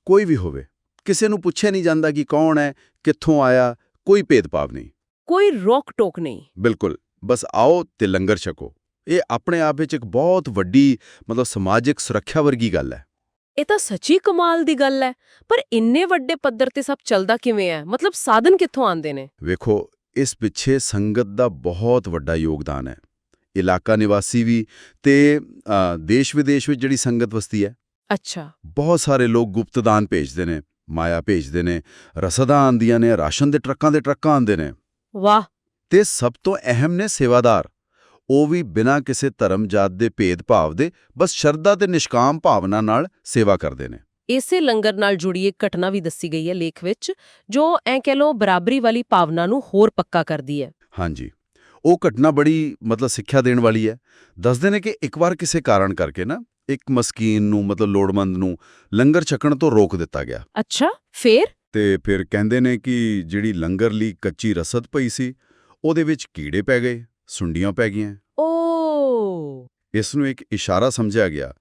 ਕੋਈ ਵੀ ਹੋਵੇ। ਕਿਸੇ ਨੂੰ ਪੁੱਛਿਆ ਨਹੀਂ ਜਾਂਦਾ ਕਿ ਕੌਣ ਹੈ ਕਿੱਥੋਂ ਆਇਆ ਕੋਈ ਭੇਦਭਾਵ ਨਹੀਂ। ਕੋਈ ਰੋਕ ਟੋਕ ਨਹੀਂ। ਬਿਲਕੁਲ ਬਸ ਆਓ ਤੇ ਲੰਗਰ ਛਕੋ। ਇਹ ਆਪਣੇ ਆਪ ਵਿੱਚ ਇੱਕ ਬਹੁਤ ਵੱਡੀ ਮਤਲਬ ਸਮਾਜਿਕ ਸੁਰੱਖਿਆ ਵਰਗੀ ਗੱਲ ਹੈ। ਇਹ ਤਾਂ ਸੱਚੀ ਕਮਾਲ ਦੀ ਗੱਲ ਹੈ ਪਰ ਇੰਨੇ ਵੱਡੇ ਪੱਧਰ ਤੇ ਸਭ ਚੱਲਦਾ ਕਿਵੇਂ ਹੈ? ਮਤਲਬ ਸਾਧਨ ਕਿੱਥੋਂ ਆਉਂਦੇ ਨੇ? ਵੇਖੋ ਇਸ ਪਿੱਛੇ ਸੰਗਤ ਦਾ ਬਹੁਤ ਵੱਡਾ ਯੋਗਦਾਨ ਹੈ। ਇਲਾਕਾ ਨਿਵਾਸੀ ਵੀ ਤੇ ਦੇਸ਼ ਵਿਦੇਸ਼ ਵਿੱਚ ਜਿਹੜੀ ਸੰਗਤ ਵਸਦੀ ਹੈ। ਅੱਛਾ। ਬਹੁਤ ਸਾਰੇ ਲੋਕ ਗੁਪਤਦਾਨ ਭੇਜਦੇ ਨੇ। ਮਾਇਆ ਭੇਜਦੇ ਨੇ ਰਸਦਾਂ ਆਉਂਦੀਆਂ ਨੇ ਰਾਸ਼ਨ ਦੇ ਟਰੱਕਾਂ ਦੇ ਟਰੱਕਾਂ ਆਉਂਦੇ ਨੇ। ਵਾਹ! ਤੇ ਸਭ ਤੋਂ ਅਹਿਮ ਨੇ ਸੇਵਾਦਾਰ। ਉਹ ਵੀ ਬਿਨਾਂ ਕਿਸੇ ਧਰਮ ਜਾਤ ਦੇ ਭੇਦਭਾਵ ਦੇ ਬਸ ਸ਼ਰਧਾ ਤੇ ਨਿਸ਼ਕਾਮ ਭਾਵਨਾ ਨਾਲ ਸੇਵਾ ਕਰਦੇ ਨੇ। ਇਸੇ ਲੰਗਰ ਨਾਲ ਜੁੜੀ ਇੱਕ ਘਟਨਾ ਵੀ ਦੱਸੀ ਗਈ ਹੈ ਲੇਖ ਵਿੱਚ ਜੋ ਐ ਕਹਿ ਲੋ ਬਰਾਬਰੀ ਵਾਲੀ ਭਾਵਨਾ ਨੂੰ ਹੋਰ ਪੱਕਾ ਕਰਦੀ ਹੈ। ਹਾਂਜੀ। ਉਹ ਘਟਨਾ ਬੜੀ ਮਤਲਬ ਸਿੱਖਿਆ ਦੇਣ ਵਾਲੀ ਹੈ। ਦੱਸਦੇ ਨੇ ਕਿ ਇੱਕ ਵਾਰ ਕਿਸੇ ਕਾਰਨ ਕਰਕੇ ਨਾ ਇੱਕ ਮਸਕੀਨ ਨੂੰ ਮਤਲਬ ਲੋੜਵੰਦ ਨੂੰ ਲੰਗਰ ਛਕਣ ਤੋਂ ਰੋਕ ਦਿੱਤਾ ਗਿਆ। ਅੱਛਾ ਫੇਰ? ਤੇ ਫਿਰ ਕਹਿੰਦੇ ਨੇ ਕਿ ਜਿਹੜੀ ਲੰਗਰ ਲਈ ਕੱਚੀ ਰਸਦ ਪਈ ਸੀ ਉਹਦੇ ਵਿੱਚ ਕੀੜੇ ਪੈ ਗਏ ਸੁੰਡੀਆਂ ਪੈ ਗਈਆਂ। ਓ ਇਸ ਨੂੰ ਇੱਕ ਇਸ਼ਾਰਾ ਸਮਝਿਆ ਗਿਆ।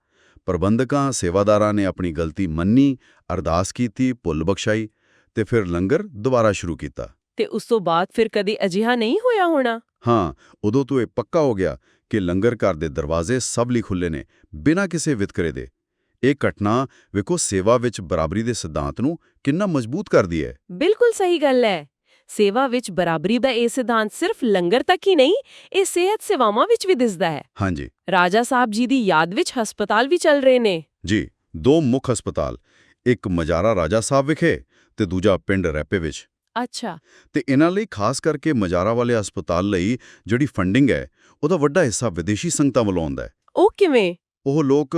ਪ੍ਰਬੰਧਕਾਂ ਸੇਵਾਦਾਰਾਂ ਨੇ ਆਪਣੀ ਗਲਤੀ ਮੰਨੀ ਅਰਦਾਸ ਕੀਤੀ ਭੁੱਲ ਬਖਸ਼ਾਈ ਤੇ ਫਿਰ ਲੰਗਰ ਦੁਬਾਰਾ ਸ਼ੁਰੂ ਕੀਤਾ। ਤੇ ਉਸ ਤੋਂ ਬਾਅਦ ਫਿਰ ਕਦੇ ਅਜਿਹਾ ਨਹੀਂ ਹੋਇਆ ਹੋਣਾ? ਹਾਂ ਉਦੋਂ ਤੋਂ ਇਹ ਪੱਕਾ ਹੋ ਗਿਆ ਕਿ ਲੰਗਰ ਘਰ ਦੇ ਦਰਵਾਜ਼ੇ ਸਭ ਲਈ ਖੁੱਲੇ ਨੇ ਬਿਨਾਂ ਕਿਸੇ ਵਿਤਕਰੇ ਦੇ। ਇਹ ਘਟਨਾ ਵੇਖੋ ਸੇਵਾ ਵਿੱਚ ਬਰਾਬਰੀ ਦੇ ਸਿਧਾਂਤ ਨੂੰ ਕਿੰਨਾ ਮਜ਼ਬੂਤ ਕਰਦੀ ਹੈ। ਬਿਲਕੁਲ ਸਹੀ ਗੱਲ ਹੈ। ਸੇਵਾ ਵਿੱਚ ਬਰਾਬਰੀ ਦਾ ਇਹ ਸਿਧਾਂਤ ਸਿਰਫ ਲੰਗਰ ਤੱਕ ਹੀ ਨਹੀਂ ਇਹ ਸਿਹਤ ਸੇਵਾਵਾਂ ਵਿੱਚ ਵੀ ਦਿਸਦਾ ਹੈ। ਹਾਂਜੀ। ਰਾਜਾ ਸਾਹਿਬ ਜੀ ਦੀ ਯਾਦ ਵਿੱਚ ਹਸਪਤਾਲ ਵੀ ਚੱਲ ਰਹੇ ਨੇ। ਜੀ ਦੋ ਮੁੱਖ ਹਸਪਤਾਲ ਇੱਕ ਮਜਾਰਾ ਰਾਜਾ ਸਾਹਿਬ ਵਿਖੇ ਤੇ ਦੂਜਾ ਪਿੰਡ ਰੈਪੇ ਵਿੱਚ। ਅੱਛਾ। ਤੇ ਇਹਨਾਂ ਲਈ ਖਾਸ ਕਰਕੇ ਮਜਾਰਾ ਵਾਲੇ ਹਸਪਤਾਲ ਲਈ ਜਿਹੜੀ ਫੰਡਿੰਗ ਹੈ ਉਹਦਾ ਵੱਡਾ ਹਿੱਸਾ ਵਿਦੇਸ਼ੀ ਸੰਗਤਾਂ ਵੱਲੋਂ ਆਉਂਦਾ ਹੈ। ਉਹ ਕਿਵੇਂ? ਉਹ ਲੋਕ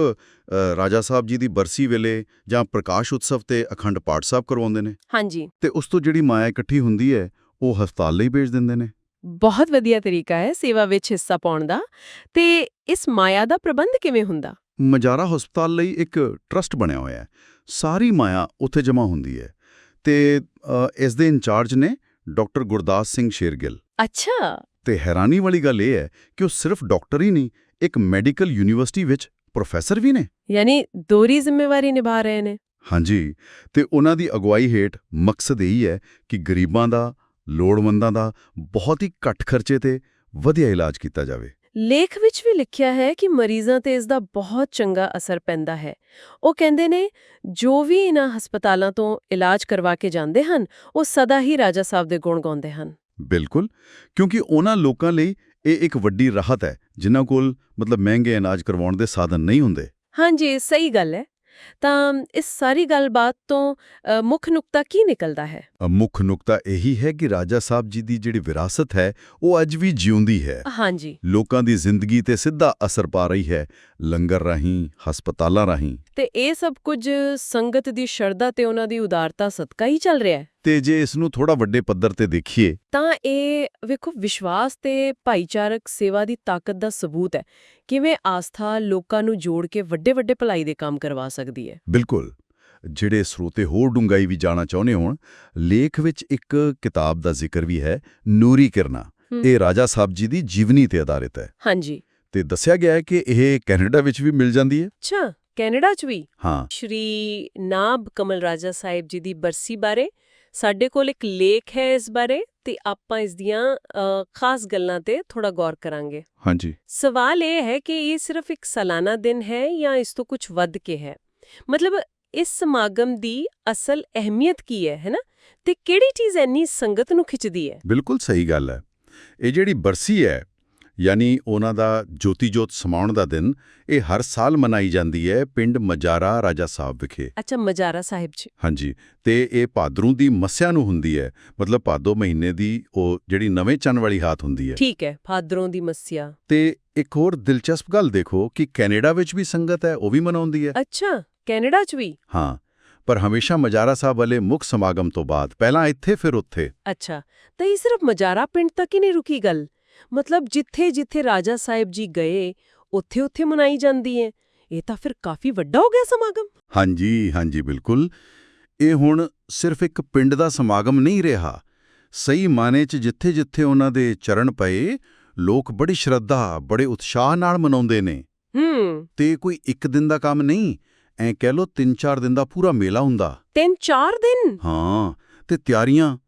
ਰਾਜਾ ਸਾਹਿਬ ਜੀ ਦੀ ਬਰਸੀ ਵੇਲੇ ਜਾਂ ਪ੍ਰਕਾਸ਼ ਉਤਸਵ ਤੇ ਅਖੰਡ ਪਾਠ ਸਾਹਿਬ ਕਰਵਾਉਂਦੇ ਨੇ। ਹਾਂਜੀ। ਤੇ ਉਸ ਤੋਂ ਜਿਹੜੀ ਮਾਇਆ ਇਕੱਠੀ ਹੁੰਦੀ ਹੈ ਉਹ ਹਸਪਤਾਲ ਲਈ ਭੇਜ ਦਿੰਦੇ ਨੇ। ਬਹੁਤ ਵਧੀਆ ਤਰੀਕਾ ਹੈ ਸੇਵਾ ਵਿੱਚ ਹਿੱਸਾ ਪਾਉਣ ਦਾ। ਤੇ ਇਸ ਮਾਇਆ ਦਾ ਪ੍ਰਬੰਧ ਕਿਵੇਂ ਹੁੰਦਾ? ਮਜਾਰਾ ਹਸਪਤਾਲ ਲਈ ਇੱਕ ਟਰਸਟ ਬਣਿਆ ਹੋਇਆ ਹੈ। ਸਾਰੀ ਮਾਇਆ ਉੱਥੇ ਜਮ੍ਹਾਂ ਹੁੰਦੀ ਹੈ। ਤੇ ਇਸ ਦੇ ਇੰਚਾਰਜ ਨੇ ਡਾਕਟਰ ਗੁਰਦਾਸ ਸਿੰਘ ਸ਼ੇਰਗਿੱਲ। ਅੱਛਾ। ਤੇ ਹੈਰਾਨੀ ਵਾਲੀ ਗੱਲ ਇਹ ਹੈ ਕਿ ਉਹ ਸਿਰਫ ਡਾਕਟਰ ਹੀ ਨਹੀਂ ਇੱਕ ਮੈਡੀਕਲ ਯੂਨੀਵਰਸਿਟੀ ਵਿੱਚ ਪ੍ਰੋਫੈਸਰ ਵੀ ਨੇ। ਯਾਨੀ ਦੋਹਰੀ ਜ਼ਿੰਮੇਵਾਰੀ ਨਿਭਾ ਰਹੇ ਨੇ। ਹਾਂਜੀ ਤੇ ਉਹਨਾਂ ਦੀ ਅਗਵਾਈ ਹੇਠ ਮਕਸਦ ਇਹੀ ਹੈ ਕਿ ਗਰੀਬਾਂ ਦਾ ਲੋੜਵੰਦਾਂ ਦਾ ਬਹੁਤ ਹੀ ਘੱਟ ਖਰਚੇ ਤੇ ਵਧੀਆ ਇਲਾਜ ਕੀਤਾ ਜਾਵੇ। ਲੇਖ ਵਿੱਚ ਵੀ ਲਿਖਿਆ ਹੈ ਕਿ ਮਰੀਜ਼ਾਂ ਤੇ ਇਸ ਦਾ ਬਹੁਤ ਚੰਗਾ ਅਸਰ ਪੈਂਦਾ ਹੈ। ਉਹ ਕਹਿੰਦੇ ਨੇ ਜੋ ਵੀ ਇਹਨਾਂ ਹਸਪਤਾਲਾਂ ਤੋਂ ਇਲਾਜ ਕਰਵਾ ਕੇ ਜਾਂਦੇ ਹਨ ਉਹ ਸਦਾ ਹੀ ਰਾਜਾ ਸਾਹਿਬ ਦੇ ਗੁਣ ਗਾਉਂਦੇ ਹਨ। ਬਿਲਕੁਲ ਕਿਉਂਕਿ ਉਹਨਾਂ ਲੋਕਾਂ ਲਈ ਇਹ ਇੱਕ ਵੱਡੀ ਰਾਹਤ ਹੈ ਜਿਨ੍ਹਾਂ ਕੋਲ ਮਤਲਬ ਮਹਿੰਗੇ ਇਲਾਜ ਕਰਵਾਉਣ ਦੇ ਸਾਧਨ ਨਹੀਂ ਹੁੰਦੇ। ਹਾਂਜੀ ਸਹੀ ਗੱਲ ਹੈ। ਤਾਂ ਇਸ ਸਾਰੀ ਗੱਲਬਾਤ ਤੋਂ ਮੁੱਖ ਨੁਕਤਾ ਕੀ ਨਿਕਲਦਾ ਹੈ? ਮੁੱਖ ਨੁਕਤਾ ਇਹੀ ਹੈ ਕਿ ਰਾਜਾ ਸਾਹਿਬ ਜੀ ਦੀ ਜਿਹੜੀ ਵਿਰਾਸਤ ਹੈ ਉਹ ਅੱਜ ਵੀ ਜਿਉਂਦੀ ਹੈ। ਹਾਂਜੀ। ਲੋਕਾਂ ਦੀ ਜ਼ਿੰਦਗੀ ਤੇ ਸਿੱਧਾ ਅਸਰ ਪਾ ਰਹੀ ਹੈ। ਲੰਗਰ ਰਾਹੀਂ ਹਸਪਤਾਲਾਂ ਰਾਹੀਂ। ਤੇ ਇਹ ਸਭ ਕੁਝ ਸੰਗਤ ਦੀ ਸ਼ਰਧਾ ਤੇ ਉਹਨਾਂ ਦੀ ਉਦਾਰਤਾ ਸਦਕਾ ਹੀ ਚੱਲ ਰਿਹਾ ਹੈ। ਤੇ ਜੇ ਇਸ ਨੂੰ ਥੋੜਾ ਵੱਡੇ ਪੱਧਰ ਤੇ ਦੇਖੀਏ। ਤਾਂ ਇਹ ਵੇਖੋ ਵਿਸ਼ਵਾਸ ਤੇ ਭਾਈਚਾਰਕ ਸੇਵਾ ਦੀ ਤਾਕਤ ਦਾ ਸਬੂਤ ਹੈ। ਕਿਵੇਂ ਆਸਥਾ ਲੋਕਾਂ ਨੂੰ ਜੋੜ ਕੇ ਵੱਡੇ ਵੱਡੇ ਭਲਾਈ ਦੇ ਕੰਮ ਕਰਵਾ ਸਕਦੀ ਹੈ। ਬਿਲਕੁਲ। ਜਿਹੜੇ ਸਰੋਤੇ ਹੋਰ ਡੂੰਘਾਈ ਵੀ ਜਾਣਾ ਚਾਹੁੰਦੇ ਹੋਣ ਲੇਖ ਵਿੱਚ ਇੱਕ ਕਿਤਾਬ ਦਾ ਜ਼ਿਕਰ ਵੀ ਹੈ ਨੂਰੀ ਕਿਰਨਾ। ਇਹ ਰਾਜਾ ਸਾਹਿਬ ਜੀ ਦੀ ਜੀਵਨੀ ਤੇ ਆਧਾਰਿਤ ਹੈ। ਹਾਂਜੀ। ਤੇ ਦੱਸਿਆ ਗਿਆ ਹੈ ਕਿ ਇਹ ਕੈਨੇਡਾ ਵਿੱਚ ਵੀ ਮਿਲ ਜਾਂਦੀ ਹੈ। ਅੱਛਾ। ਕੈਨੇਡਾ 'ਚ ਵੀ ਹਾਂ। ਸ਼੍ਰੀ ਨਾਬ ਕਮਲ ਰਾਜਾ ਸਾਹਿਬ ਜੀ ਦੀ ਬਰਸੀ ਬਾਰੇ ਸਾਡੇ ਕੋਲ ਇੱਕ ਲੇਖ ਹੈ ਇਸ ਬਾਰੇ ਤੇ ਆਪਾਂ ਇਸ ਦੀਆਂ ਖਾਸ ਗੱਲਾਂ ਤੇ ਥੋੜਾ ਗੌਰ ਕਰਾਂਗੇ। ਹਾਂਜੀ। ਸਵਾਲ ਇਹ ਹੈ ਕਿ ਇਹ ਸਿਰਫ ਇੱਕ ਸਾਲਾਨਾ ਦਿਨ ਹੈ ਜਾਂ ਇਸ ਤੋਂ ਕੁਝ ਵੱਧ ਕੇ ਹੈ? ਮਤਲਬ ਇਸ ਸਮਾਗਮ ਦੀ ਅਸਲ ਅਹਿਮੀਅਤ ਕੀ ਹੈ ਹੈਨਾ ਤੇ ਕਿਹੜੀ ਚੀਜ਼ ਇੰਨੀ ਸੰਗਤ ਨੂੰ ਖਿੱਚਦੀ ਹੈ? ਬਿਲਕੁਲ ਸਹੀ ਗੱਲ ਹੈ। ਇਹ ਜਿਹੜੀ ਬਰਸੀ ਹੈ ਯਾਨੀ ਉਹਨਾਂ ਦਾ ਜੋਤੀ ਜੋਤ ਸਮਾਉਣ ਦਾ ਦਿਨ ਇਹ ਹਰ ਸਾਲ ਮਨਾਈ ਜਾਂਦੀ ਹੈ ਪਿੰਡ ਮਜਾਰਾ ਰਾਜਾ ਸਾਹਿਬ ਵਿਖੇ। ਅੱਛਾ ਮਜਾਰਾ ਸਾਹਿਬ 'ਚ ਹਾਂਜੀ ਤੇ ਇਹ ਭਾਦਰੂ ਦੀ ਮੱਸਿਆ ਨੂੰ ਹੁੰਦੀ ਹੈ ਮਤਲਬ ਭਾਦੋ ਮਹੀਨੇ ਦੀ ਉਹ ਜਿਹੜੀ ਨਵੇਂ ਚੰਨ ਵਾਲੀ ਹਾਤ ਹੁੰਦੀ ਹੈ। ਠੀਕ ਹੈ ਭਾਦਰੋਂ ਦੀ ਮੱਸਿਆ। ਤੇ ਇੱਕ ਹੋਰ ਦਿਲਚਸਪ ਗੱਲ ਦੇਖੋ ਕਿ ਕੈਨੇਡਾ ਵਿੱਚ ਵੀ ਸੰਗਤ ਹੈ ਉਹ ਵੀ ਮਨਾਉਂਦੀ ਹੈ। ਅੱਛਾ ਕੈਨੇਡਾ 'ਚ ਵੀ? ਹਾਂ ਪਰ ਹਮੇਸ਼ਾ ਮਜਾਰਾ ਸਾਹਿਬ ਵਾਲੇ ਮੁੱਖ ਸਮਾਗਮ ਤੋਂ ਬਾਅਦ ਪਹਿਲਾਂ ਇੱਥੇ ਫਿਰ ਉੱਥੇ। ਅੱਛਾ ਤਾਂ ਇਹ ਸਿਰਫ ਮਜਾਰਾ ਪਿੰਡ ਤੱਕ ਹੀ ਨਹੀਂ ਰੁਕੀ ਗੱਲ? ਮਤਲਬ ਜਿੱਥੇ ਜਿੱਥੇ ਰਾਜਾ ਸਾਹਿਬ ਜੀ ਗਏ ਉੱਥੇ ਉੱਥੇ ਮਨਾਈ ਜਾਂਦੀ ਹੈ ਇਹ ਤਾਂ ਫਿਰ ਕਾਫੀ ਵੱਡਾ ਹੋ ਗਿਆ ਸਮਾਗਮ। ਹਾਂਜੀ ਹਾਂਜੀ ਬਿਲਕੁਲ। ਇਹ ਹੁਣ ਸਿਰਫ ਇੱਕ ਪਿੰਡ ਦਾ ਸਮਾਗਮ ਨਹੀਂ ਰਿਹਾ। ਸਹੀ ਮਾਨੇ 'ਚ ਜਿੱਥੇ-ਜਿੱਥੇ ਉਹਨਾਂ ਦੇ ਚਰਨ ਪਏ ਲੋਕ ਬੜੀ ਸ਼ਰਧਾ ਬੜੇ ਉਤਸ਼ਾਹ ਨਾਲ ਮਨਾਉਂਦੇ ਨੇ। ਹੂੰ। ਤੇ ਕੋਈ ਇੱਕ ਦਿਨ ਦਾ ਕੰਮ ਨਹੀਂ ਐ ਕਹਿ ਲੋ 3-4 ਦਿਨ ਦਾ ਪੂਰਾ ਮੇਲਾ ਹੁੰਦਾ। ਤਿੰਨ ਚਾਰ ਦਿਨ? ਹਾਂ ਤੇ ਤਿਆਰੀਆਂ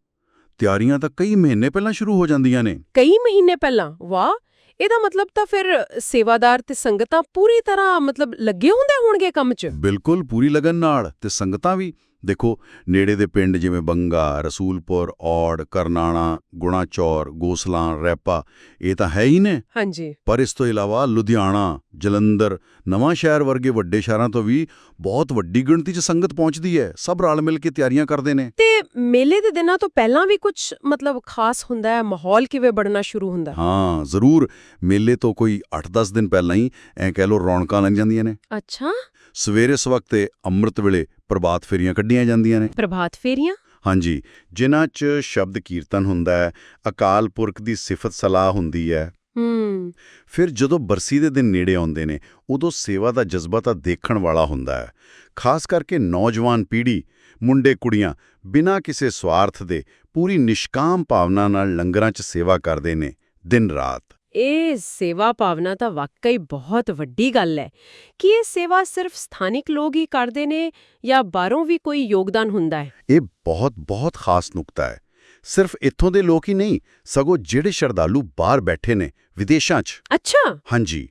ਤਿਆਰੀਆਂ ਤਾਂ ਕਈ ਮਹੀਨੇ ਪਹਿਲਾਂ ਸ਼ੁਰੂ ਹੋ ਜਾਂਦੀਆਂ ਨੇ। ਕਈ ਮਹੀਨੇ ਪਹਿਲਾਂ? ਵਾਹ! ਇਹਦਾ ਮਤਲਬ ਤਾਂ ਫਿਰ ਸੇਵਾਦਾਰ ਤੇ ਸੰਗਤਾਂ ਪੂਰੀ ਤਰ੍ਹਾਂ ਮਤਲਬ ਲੱਗੇ ਹੁੰਦੇ ਹੋਣਗੇ ਕੰਮ 'ਚ? ਬਿਲਕੁਲ ਪੂਰੀ ਲਗਨ ਨਾਲ ਤੇ ਸੰਗਤਾਂ ਵੀ। ਦੇਖੋ ਨੇੜੇ ਦੇ ਪਿੰਡ ਜਿਵੇਂ ਬੰਗਾ ਰਸੂਲਪੁਰ ਔੜ ਕਰਨਾਣਾ ਗੁਣਾਚੌਰ ਗੋਸਲਾਂ ਰੈਪਾ ਇਹ ਤਾਂ ਹੈ ਹੀ ਨੇ। ਹਾਂਜੀ। ਪਰ ਇਸ ਤੋਂ ਇਲਾਵਾ ਲੁਧਿਆਣਾ ਜਲੰਧਰ ਨਵਾਂ ਸ਼ਹਿਰ ਵਰਗੇ ਵੱਡੇ ਸ਼ਹਿਰਾਂ ਤੋਂ ਵੀ ਬਹੁਤ ਵੱਡੀ ਗਿਣਤੀ 'ਚ ਸੰਗਤ ਪਹੁੰਚਦੀ ਹੈ। ਸਭ ਰਲ ਮਿਲ ਕੇ ਤਿਆਰੀਆਂ ਕਰਦੇ ਨੇ। ਤੇ ਮੇਲੇ ਦੇ ਦਿਨਾਂ ਤੋਂ ਪਹਿਲਾਂ ਵੀ ਕੁਝ ਮਤਲਬ ਖਾਸ ਹੁੰਦਾ ਹੈ? ਮਾਹੌਲ ਕਿਵੇਂ ਬਣਨਾ ਸ਼ੁਰੂ ਹੁੰਦਾ ਹੈ? ਜ਼ਰੂਰ। ਮੇਲੇ ਤੋਂ ਕੋਈ 8-10 ਦਿਨ ਪਹਿਲਾਂ ਹੀ ਐ ਕਹਿ ਲੋ ਰੌਣਕਾਂ ਲੱਗ ਜਾਂਦੀਆਂ ਨੇ। ਅੱਛਾ। ਸਵੇਰੇ ਸਵਖਤੇ ਅੰਮ੍ਰਿਤ ਵੇਲੇ ਪ੍ਰਭਾਤ ਫੇਰੀਆਂ ਕੱਢੀਆਂ ਜਾਂਦੀਆਂ ਨੇ। ਪ੍ਰਭਾਤ ਫੇਰੀਆਂ? ਹਾਂਜੀ ਜਿਨ੍ਹਾਂ 'ਚ ਸ਼ਬਦ ਕੀਰਤਨ ਹੁੰਦਾ ਹੈ ਅਕਾਲ ਪੁਰਖ ਦੀ ਸਿਫਤ ਸਲਾਹ ਹੁੰਦੀ ਹੈ। ਹੂੰ। ਫਿਰ ਜਦੋਂ ਬਰਸੀ ਦੇ ਦਿਨ ਨੇੜੇ ਆਉਂਦੇ ਨੇ ਉਦੋਂ ਸੇਵਾ ਦਾ ਜਜ਼ਬਾ ਤਾਂ ਦੇਖਣ ਵਾਲਾ ਹੁੰਦਾ ਹੈ। ਖਾਸ ਕਰਕੇ ਨੌਜਵਾਨ ਪੀੜ੍ਹੀ ਮੁੰਡੇ ਕੁੜੀਆਂ ਬਿਨਾਂ ਕਿਸੇ ਸਵਾਰਥ ਦੇ ਪੂਰੀ ਨਿਸ਼ਕਾਮ ਭਾਵਨਾ ਨਾਲ ਲੰਗਰਾਂ 'ਚ ਸੇਵਾ ਕਰਦੇ ਨੇ ਦਿਨ ਰਾਤ। ਇਹ ਸੇਵਾ ਭਾਵਨਾ ਤਾਂ ਵਾਕਈ ਬਹੁਤ ਵੱਡੀ ਗੱਲ ਹੈ। ਕਿ ਇਹ ਸੇਵਾ ਸਿਰਫ ਸਥਾਨਿਕ ਲੋਕ ਹੀ ਕਰਦੇ ਨੇ ਜਾਂ ਬਾਹਰੋਂ ਵੀ ਕੋਈ ਯੋਗਦਾਨ ਹੁੰਦਾ ਹੈ? ਇਹ ਬਹੁਤ ਬਹੁਤ ਖਾਸ ਨੁਕਤਾ ਹੈ। ਸਿਰਫ ਇੱਥੋਂ ਦੇ ਲੋਕ ਹੀ ਨਹੀਂ ਸਗੋਂ ਜਿਹੜੇ ਸ਼ਰਧਾਲੂ ਬਾਹਰ ਬੈਠੇ ਨੇ ਵਿਦੇਸ਼ਾਂ 'ਚ। ਅੱਛਾ! ਹਾਂਜੀ।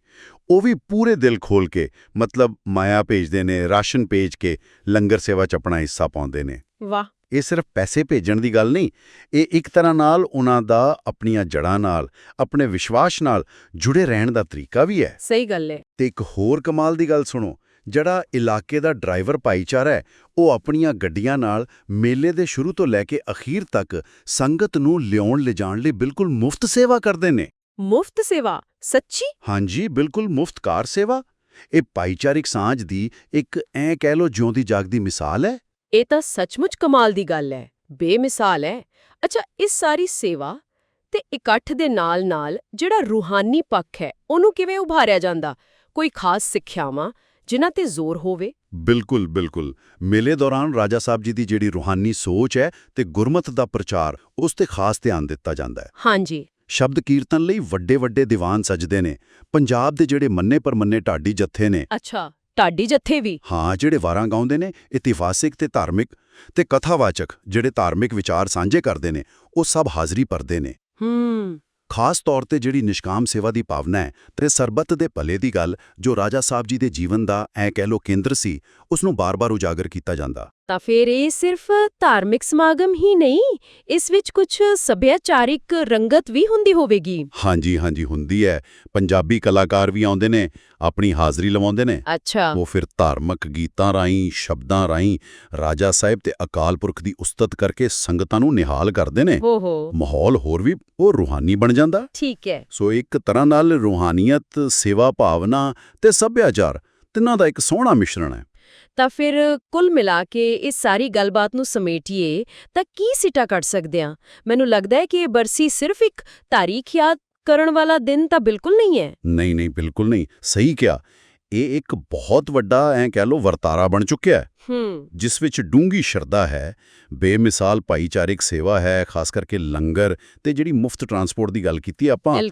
ਉਹ ਵੀ ਪੂਰੇ ਦਿਲ ਖੋਲ ਕੇ ਮਤਲਬ ਮਾਇਆ ਭੇਜਦੇ ਨੇ ਰਾਸ਼ਨ ਭੇਜ ਕੇ ਲੰਗਰ ਸੇਵਾ 'ਚ ਆਪਣਾ ਹਿੱਸਾ ਪਾਉਂਦੇ ਨੇ। ਵਾਹ! ਇਹ ਸਿਰਫ ਪੈਸੇ ਭੇਜਣ ਦੀ ਗੱਲ ਨਹੀਂ ਇਹ ਇੱਕ ਤਰ੍ਹਾਂ ਨਾਲ ਉਹਨਾਂ ਦਾ ਆਪਣੀਆਂ ਜੜ੍ਹਾਂ ਨਾਲ ਆਪਣੇ ਵਿਸ਼ਵਾਸ ਨਾਲ ਜੁੜੇ ਰਹਿਣ ਦਾ ਤਰੀਕਾ ਵੀ ਹੈ। ਸਹੀ ਗੱਲ ਹੈ ਤੇ ਇੱਕ ਹੋਰ ਕਮਾਲ ਦੀ ਗੱਲ ਸੁਣੋ ਜਿਹੜਾ ਇਲਾਕੇ ਦਾ ਡਰਾਈਵਰ ਭਾਈਚਾਰਾ ਹੈ ਉਹ ਆਪਣੀਆਂ ਗੱਡੀਆਂ ਨਾਲ ਮੇਲੇ ਦੇ ਸ਼ੁਰੂ ਤੋਂ ਲੈ ਕੇ ਅਖੀਰ ਤੱਕ ਸੰਗਤ ਨੂੰ ਲਿਆਉਣ ਲਿਜਾਣ ਲਈ ਬਿਲਕੁਲ ਮੁਫਤ ਸੇਵਾ ਕਰਦੇ ਨੇ। ਮੁਫਤ ਸੇਵਾ? ਸੱਚੀ? ਹਾਂਜੀ ਬਿਲਕੁਲ ਮੁਫਤ ਕਾਰ ਸੇਵਾ। ਇਹ ਭਾਈਚਾਰਿਕ ਸਾਂਝ ਦੀ ਇੱਕ ਐ ਕਹਿ ਲੋ ਜਿਉਂਦੀ ਜਾਗਦੀ ਮਿਸਾਲ ਹੈ। ਇਹ ਤਾਂ ਸੱਚਮੁੱਚ ਕਮਾਲ ਦੀ ਗੱਲ ਹੈ ਬੇਮਿਸਾਲ ਹੈ। ਅੱਛਾ ਇਸ ਸਾਰੀ ਸੇਵਾ ਤੇ ਇਕੱਠ ਦੇ ਨਾਲ-ਨਾਲ ਜਿਹੜਾ ਰੂਹਾਨੀ ਪੱਖ ਹੈ ਉਹਨੂੰ ਕਿਵੇਂ ਉਭਾਰਿਆ ਜਾਂਦਾ? ਕੋਈ ਖਾਸ ਸਿੱਖਿਆਵਾਂ ਜਿਨ੍ਹਾਂ ਤੇ ਜ਼ੋਰ ਹੋਵੇ? ਬਿਲਕੁਲ ਬਿਲਕੁਲ। ਮੇਲੇ ਦੌਰਾਨ ਰਾਜਾ ਸਾਹਿਬ ਜੀ ਦੀ ਜਿਹੜੀ ਰੂਹਾਨੀ ਸੋਚ ਹੈ ਤੇ ਗੁਰਮਤ ਦਾ ਪ੍ਰਚਾਰ ਉਸ ਤੇ ਖਾਸ ਧਿਆਨ ਦਿੱਤਾ ਜਾਂਦਾ ਹੈ। ਹਾਂਜੀ। ਸ਼ਬਦ ਕੀਰਤਨ ਲਈ ਵੱਡੇ ਵੱਡੇ ਦੀਵਾਨ ਸਜਦੇ ਨੇ। ਪੰਜਾਬ ਦੇ ਜਿਹੜੇ ਮੰਨੇ ਪਰਮੰਨੇ ਢਾਡੀ ਜੱਥੇ ਨੇ ਅੱਛਾ। ਢਾਡੀ ਜੱਥੇ ਵੀ। ਹਾਂ ਜਿਹੜੇ ਵਾਰਾਂ ਗਾਉਂਦੇ ਨੇ ਇਤਿਹਾਸਿਕ ਤੇ ਧਾਰਮਿਕ ਤੇ ਕਥਾਵਾਚਕ ਜਿਹੜੇ ਧਾਰਮਿਕ ਵਿਚਾਰ ਸਾਂਝੇ ਕਰਦੇ ਨੇ ਉਹ ਸਭ ਹਾਜ਼ਰੀ ਭਰਦੇ ਨੇ। ਹੂੰ। ਖਾਸ ਤੌਰ ਤੇ ਜਿਹੜੀ ਨਿਸ਼ਕਾਮ ਸੇਵਾ ਦੀ ਭਾਵਨਾ ਹੈ ਤੇ ਸਰਬੱਤ ਦੇ ਭਲੇ ਦੀ ਗੱਲ ਜੋ ਰਾਜਾ ਸਾਹਿਬ ਜੀ ਦੇ ਜੀਵਨ ਦਾ ਐ ਕਹਿ ਲੋ ਕੇਂਦਰ ਸੀ ਉਸ ਨੂੰ ਬਾਰ-ਬਾਰ ਉਜਾਗਰ ਕੀਤਾ ਜਾਂਦਾ। ਤਾਂ ਫਿਰ ਇਹ ਸਿਰਫ ਧਾਰਮਿਕ ਸਮਾਗਮ ਹੀ ਨਹੀਂ ਇਸ ਵਿੱਚ ਕੁਝ ਸੱਭਿਆਚਾਰਿਕ ਰੰਗਤ ਵੀ ਹੁੰਦੀ ਹੋਵੇਗੀ। ਹਾਂਜੀ ਹਾਂਜੀ ਹੁੰਦੀ ਹੈ। ਪੰਜਾਬੀ ਕਲਾਕਾਰ ਵੀ ਆਉਂਦੇ ਨੇ ਆਪਣੀ ਹਾਜ਼ਰੀ ਲਵਾਉਂਦੇ ਨੇ। ਅੱਛਾ। ਉਹ ਫਿਰ ਧਾਰਮਿਕ ਗੀਤਾਂ ਰਾਹੀਂ ਸ਼ਬਦਾਂ ਰਾਹੀਂ ਰਾਜਾ ਸਾਹਿਬ ਤੇ ਅਕਾਲ ਪੁਰਖ ਦੀ ਉਸਤਤ ਕਰਕੇ ਸੰਗਤਾਂ ਨੂੰ ਨਿਹਾਲ ਕਰਦੇ ਨੇ। ਹੋ ਹੋ। ਮਾਹੌਲ ਹੋਰ ਵੀ ਉਹ ਰੂਹਾਨੀ ਬਣ ਜਾਂਦਾ। ਠੀਕ ਹੈ। ਸੋ ਇੱਕ ਤਰ੍ਹਾਂ ਨਾਲ ਰੂਹਾਨੀਅਤ ਸੇਵਾ ਭਾਵਨਾ ਤੇ ਸੱਭਿਆਚਾਰ ਤਿੰਨਾਂ ਦਾ ਇੱਕ ਸੋਹਣਾ ਮਿਸ਼ਰਣ ਹੈ। ਤਾਂ ਫਿਰ ਕੁੱਲ ਮਿਲਾ ਕੇ ਇਸ ਸਾਰੀ ਗੱਲਬਾਤ ਨੂੰ ਸਮੇਟੀਏ ਤਾਂ ਕੀ ਸਿੱਟਾ ਕੱਢ ਸਕਦੇ ਹਾਂ? ਮੈਨੂੰ ਲੱਗਦਾ ਹੈ ਕਿ ਇਹ ਬਰਸੀ ਸਿਰਫ ਇੱਕ ਤਾਰੀਖ ਯਾਦ ਕਰਨ ਵਾਲਾ ਦਿਨ ਤਾਂ ਬਿਲਕੁਲ ਨਹੀਂ ਹੈ। ਨਹੀਂ ਨਹੀਂ, ਬਿਲਕੁਲ ਨਹੀਂ। ਸਹੀ ਕਿਹਾ। ਇਹ ਇੱਕ ਬਹੁਤ ਵੱਡਾ ਐ ਕਹਿ ਲੋ ਵਰਤਾਰਾ ਬਣ ਚੁੱਕਿਆ ਹੈ। ਹੂੰ। ਜਿਸ ਵਿੱਚ ਡੂੰਗੀ ਸ਼ਰਧਾ ਹੈ ਬੇਮਿਸਾਲ ਭਾਈਚਾਰਿਕ ਸੇਵਾ ਹੈ ਖਾਸ ਕਰਕੇ ਲੰਗਰ ਤੇ ਜਿਹੜੀ ਮੁਫਤ ਟਰਾਂਸਪੋਰਟ ਦੀ ਗੱਲ ਕੀਤੀ ਆਪਾਂ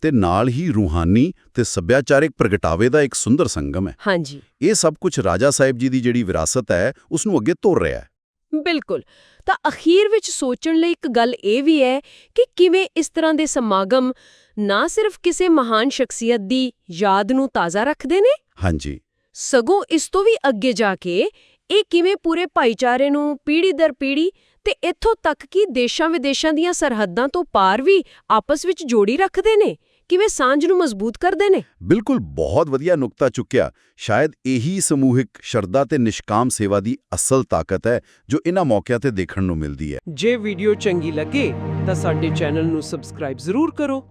ਤੇ ਨਾਲ ਹੀ ਰੂਹਾਨੀ ਤੇ ਸੱਭਿਆਚਾਰਿਕ ਪ੍ਰਗਟਾਵੇ ਦਾ ਇੱਕ ਸੁੰਦਰ ਸੰਗਮ ਹੈ। ਹਾਂਜੀ। ਇਹ ਸਭ ਕੁਝ ਰਾਜਾ ਸਾਹਿਬ ਜੀ ਦੀ ਜਿਹੜੀ ਵਿਰਾਸਤ ਹੈ ਉਸ ਨੂੰ ਅੱਗੇ ਤੋਰ ਰਿਹਾ ਹੈ। ਬਿਲਕੁਲ। ਤਾਂ ਅਖੀਰ ਵਿੱਚ ਸੋਚਣ ਲਈ ਇੱਕ ਗੱਲ ਇਹ ਵੀ ਹੈ ਕਿ ਕਿਵੇਂ ਇਸ ਤਰ੍ਹਾਂ ਦੇ ਸਮਾਗਮ ਨਾ ਸਿਰਫ ਕਿਸੇ ਮਹਾਨ ਸ਼ਖਸੀਅਤ ਦੀ ਯਾਦ ਨੂੰ ਤਾਜ਼ਾ ਰੱਖਦੇ ਨੇ ਹਾਂਜੀ। ਸਗੋਂ ਇਸ ਤੋਂ ਵੀ ਅੱਗੇ ਜਾ ਕੇ ਇਹ ਕਿਵੇਂ ਪੂਰੇ ਭਾਈਚਾਰੇ ਨੂੰ ਪੀੜ੍ਹੀ ਦਰ ਪੀੜ੍ਹੀ ਤੇ ਇੱਥੋਂ ਤੱਕ ਕਿ ਦੇਸ਼ਾਂ ਵਿਦੇਸ਼ਾਂ ਦੀਆਂ ਸਰਹੱਦਾਂ ਤੋਂ ਪਾਰ ਵੀ ਆਪਸ ਵਿੱਚ ਜੋੜੀ ਰੱਖਦੇ ਨੇ ਕਿਵੇਂ ਸਾਂਝ ਨੂੰ ਮਜ਼ਬੂਤ ਕਰਦੇ ਨੇ? ਬਿਲਕੁਲ ਬਹੁਤ ਵਧੀਆ ਨੁਕਤਾ ਚੁੱਕਿਆ। ਸ਼ਾਇਦ ਇਹੀ ਸਮੂਹਿਕ ਸ਼ਰਧਾ ਤੇ ਨਿਸ਼ਕਾਮ ਸੇਵਾ ਦੀ ਅਸਲ ਤਾਕਤ ਹੈ ਜੋ ਇਹਨਾਂ ਮੌਕਿਆਂ ਤੇ ਦੇਖਣ ਨੂੰ ਮਿਲਦੀ ਹੈ। ਜੇ ਵੀਡੀਓ ਚੰਗੀ ਲੱਗੇ ਤਾਂ ਸਾਡੇ ਚੈਨਲ ਨੂੰ ਸਬਸਕ੍ਰਾਈਬ ਜ਼ਰੂਰ ਕਰੋ।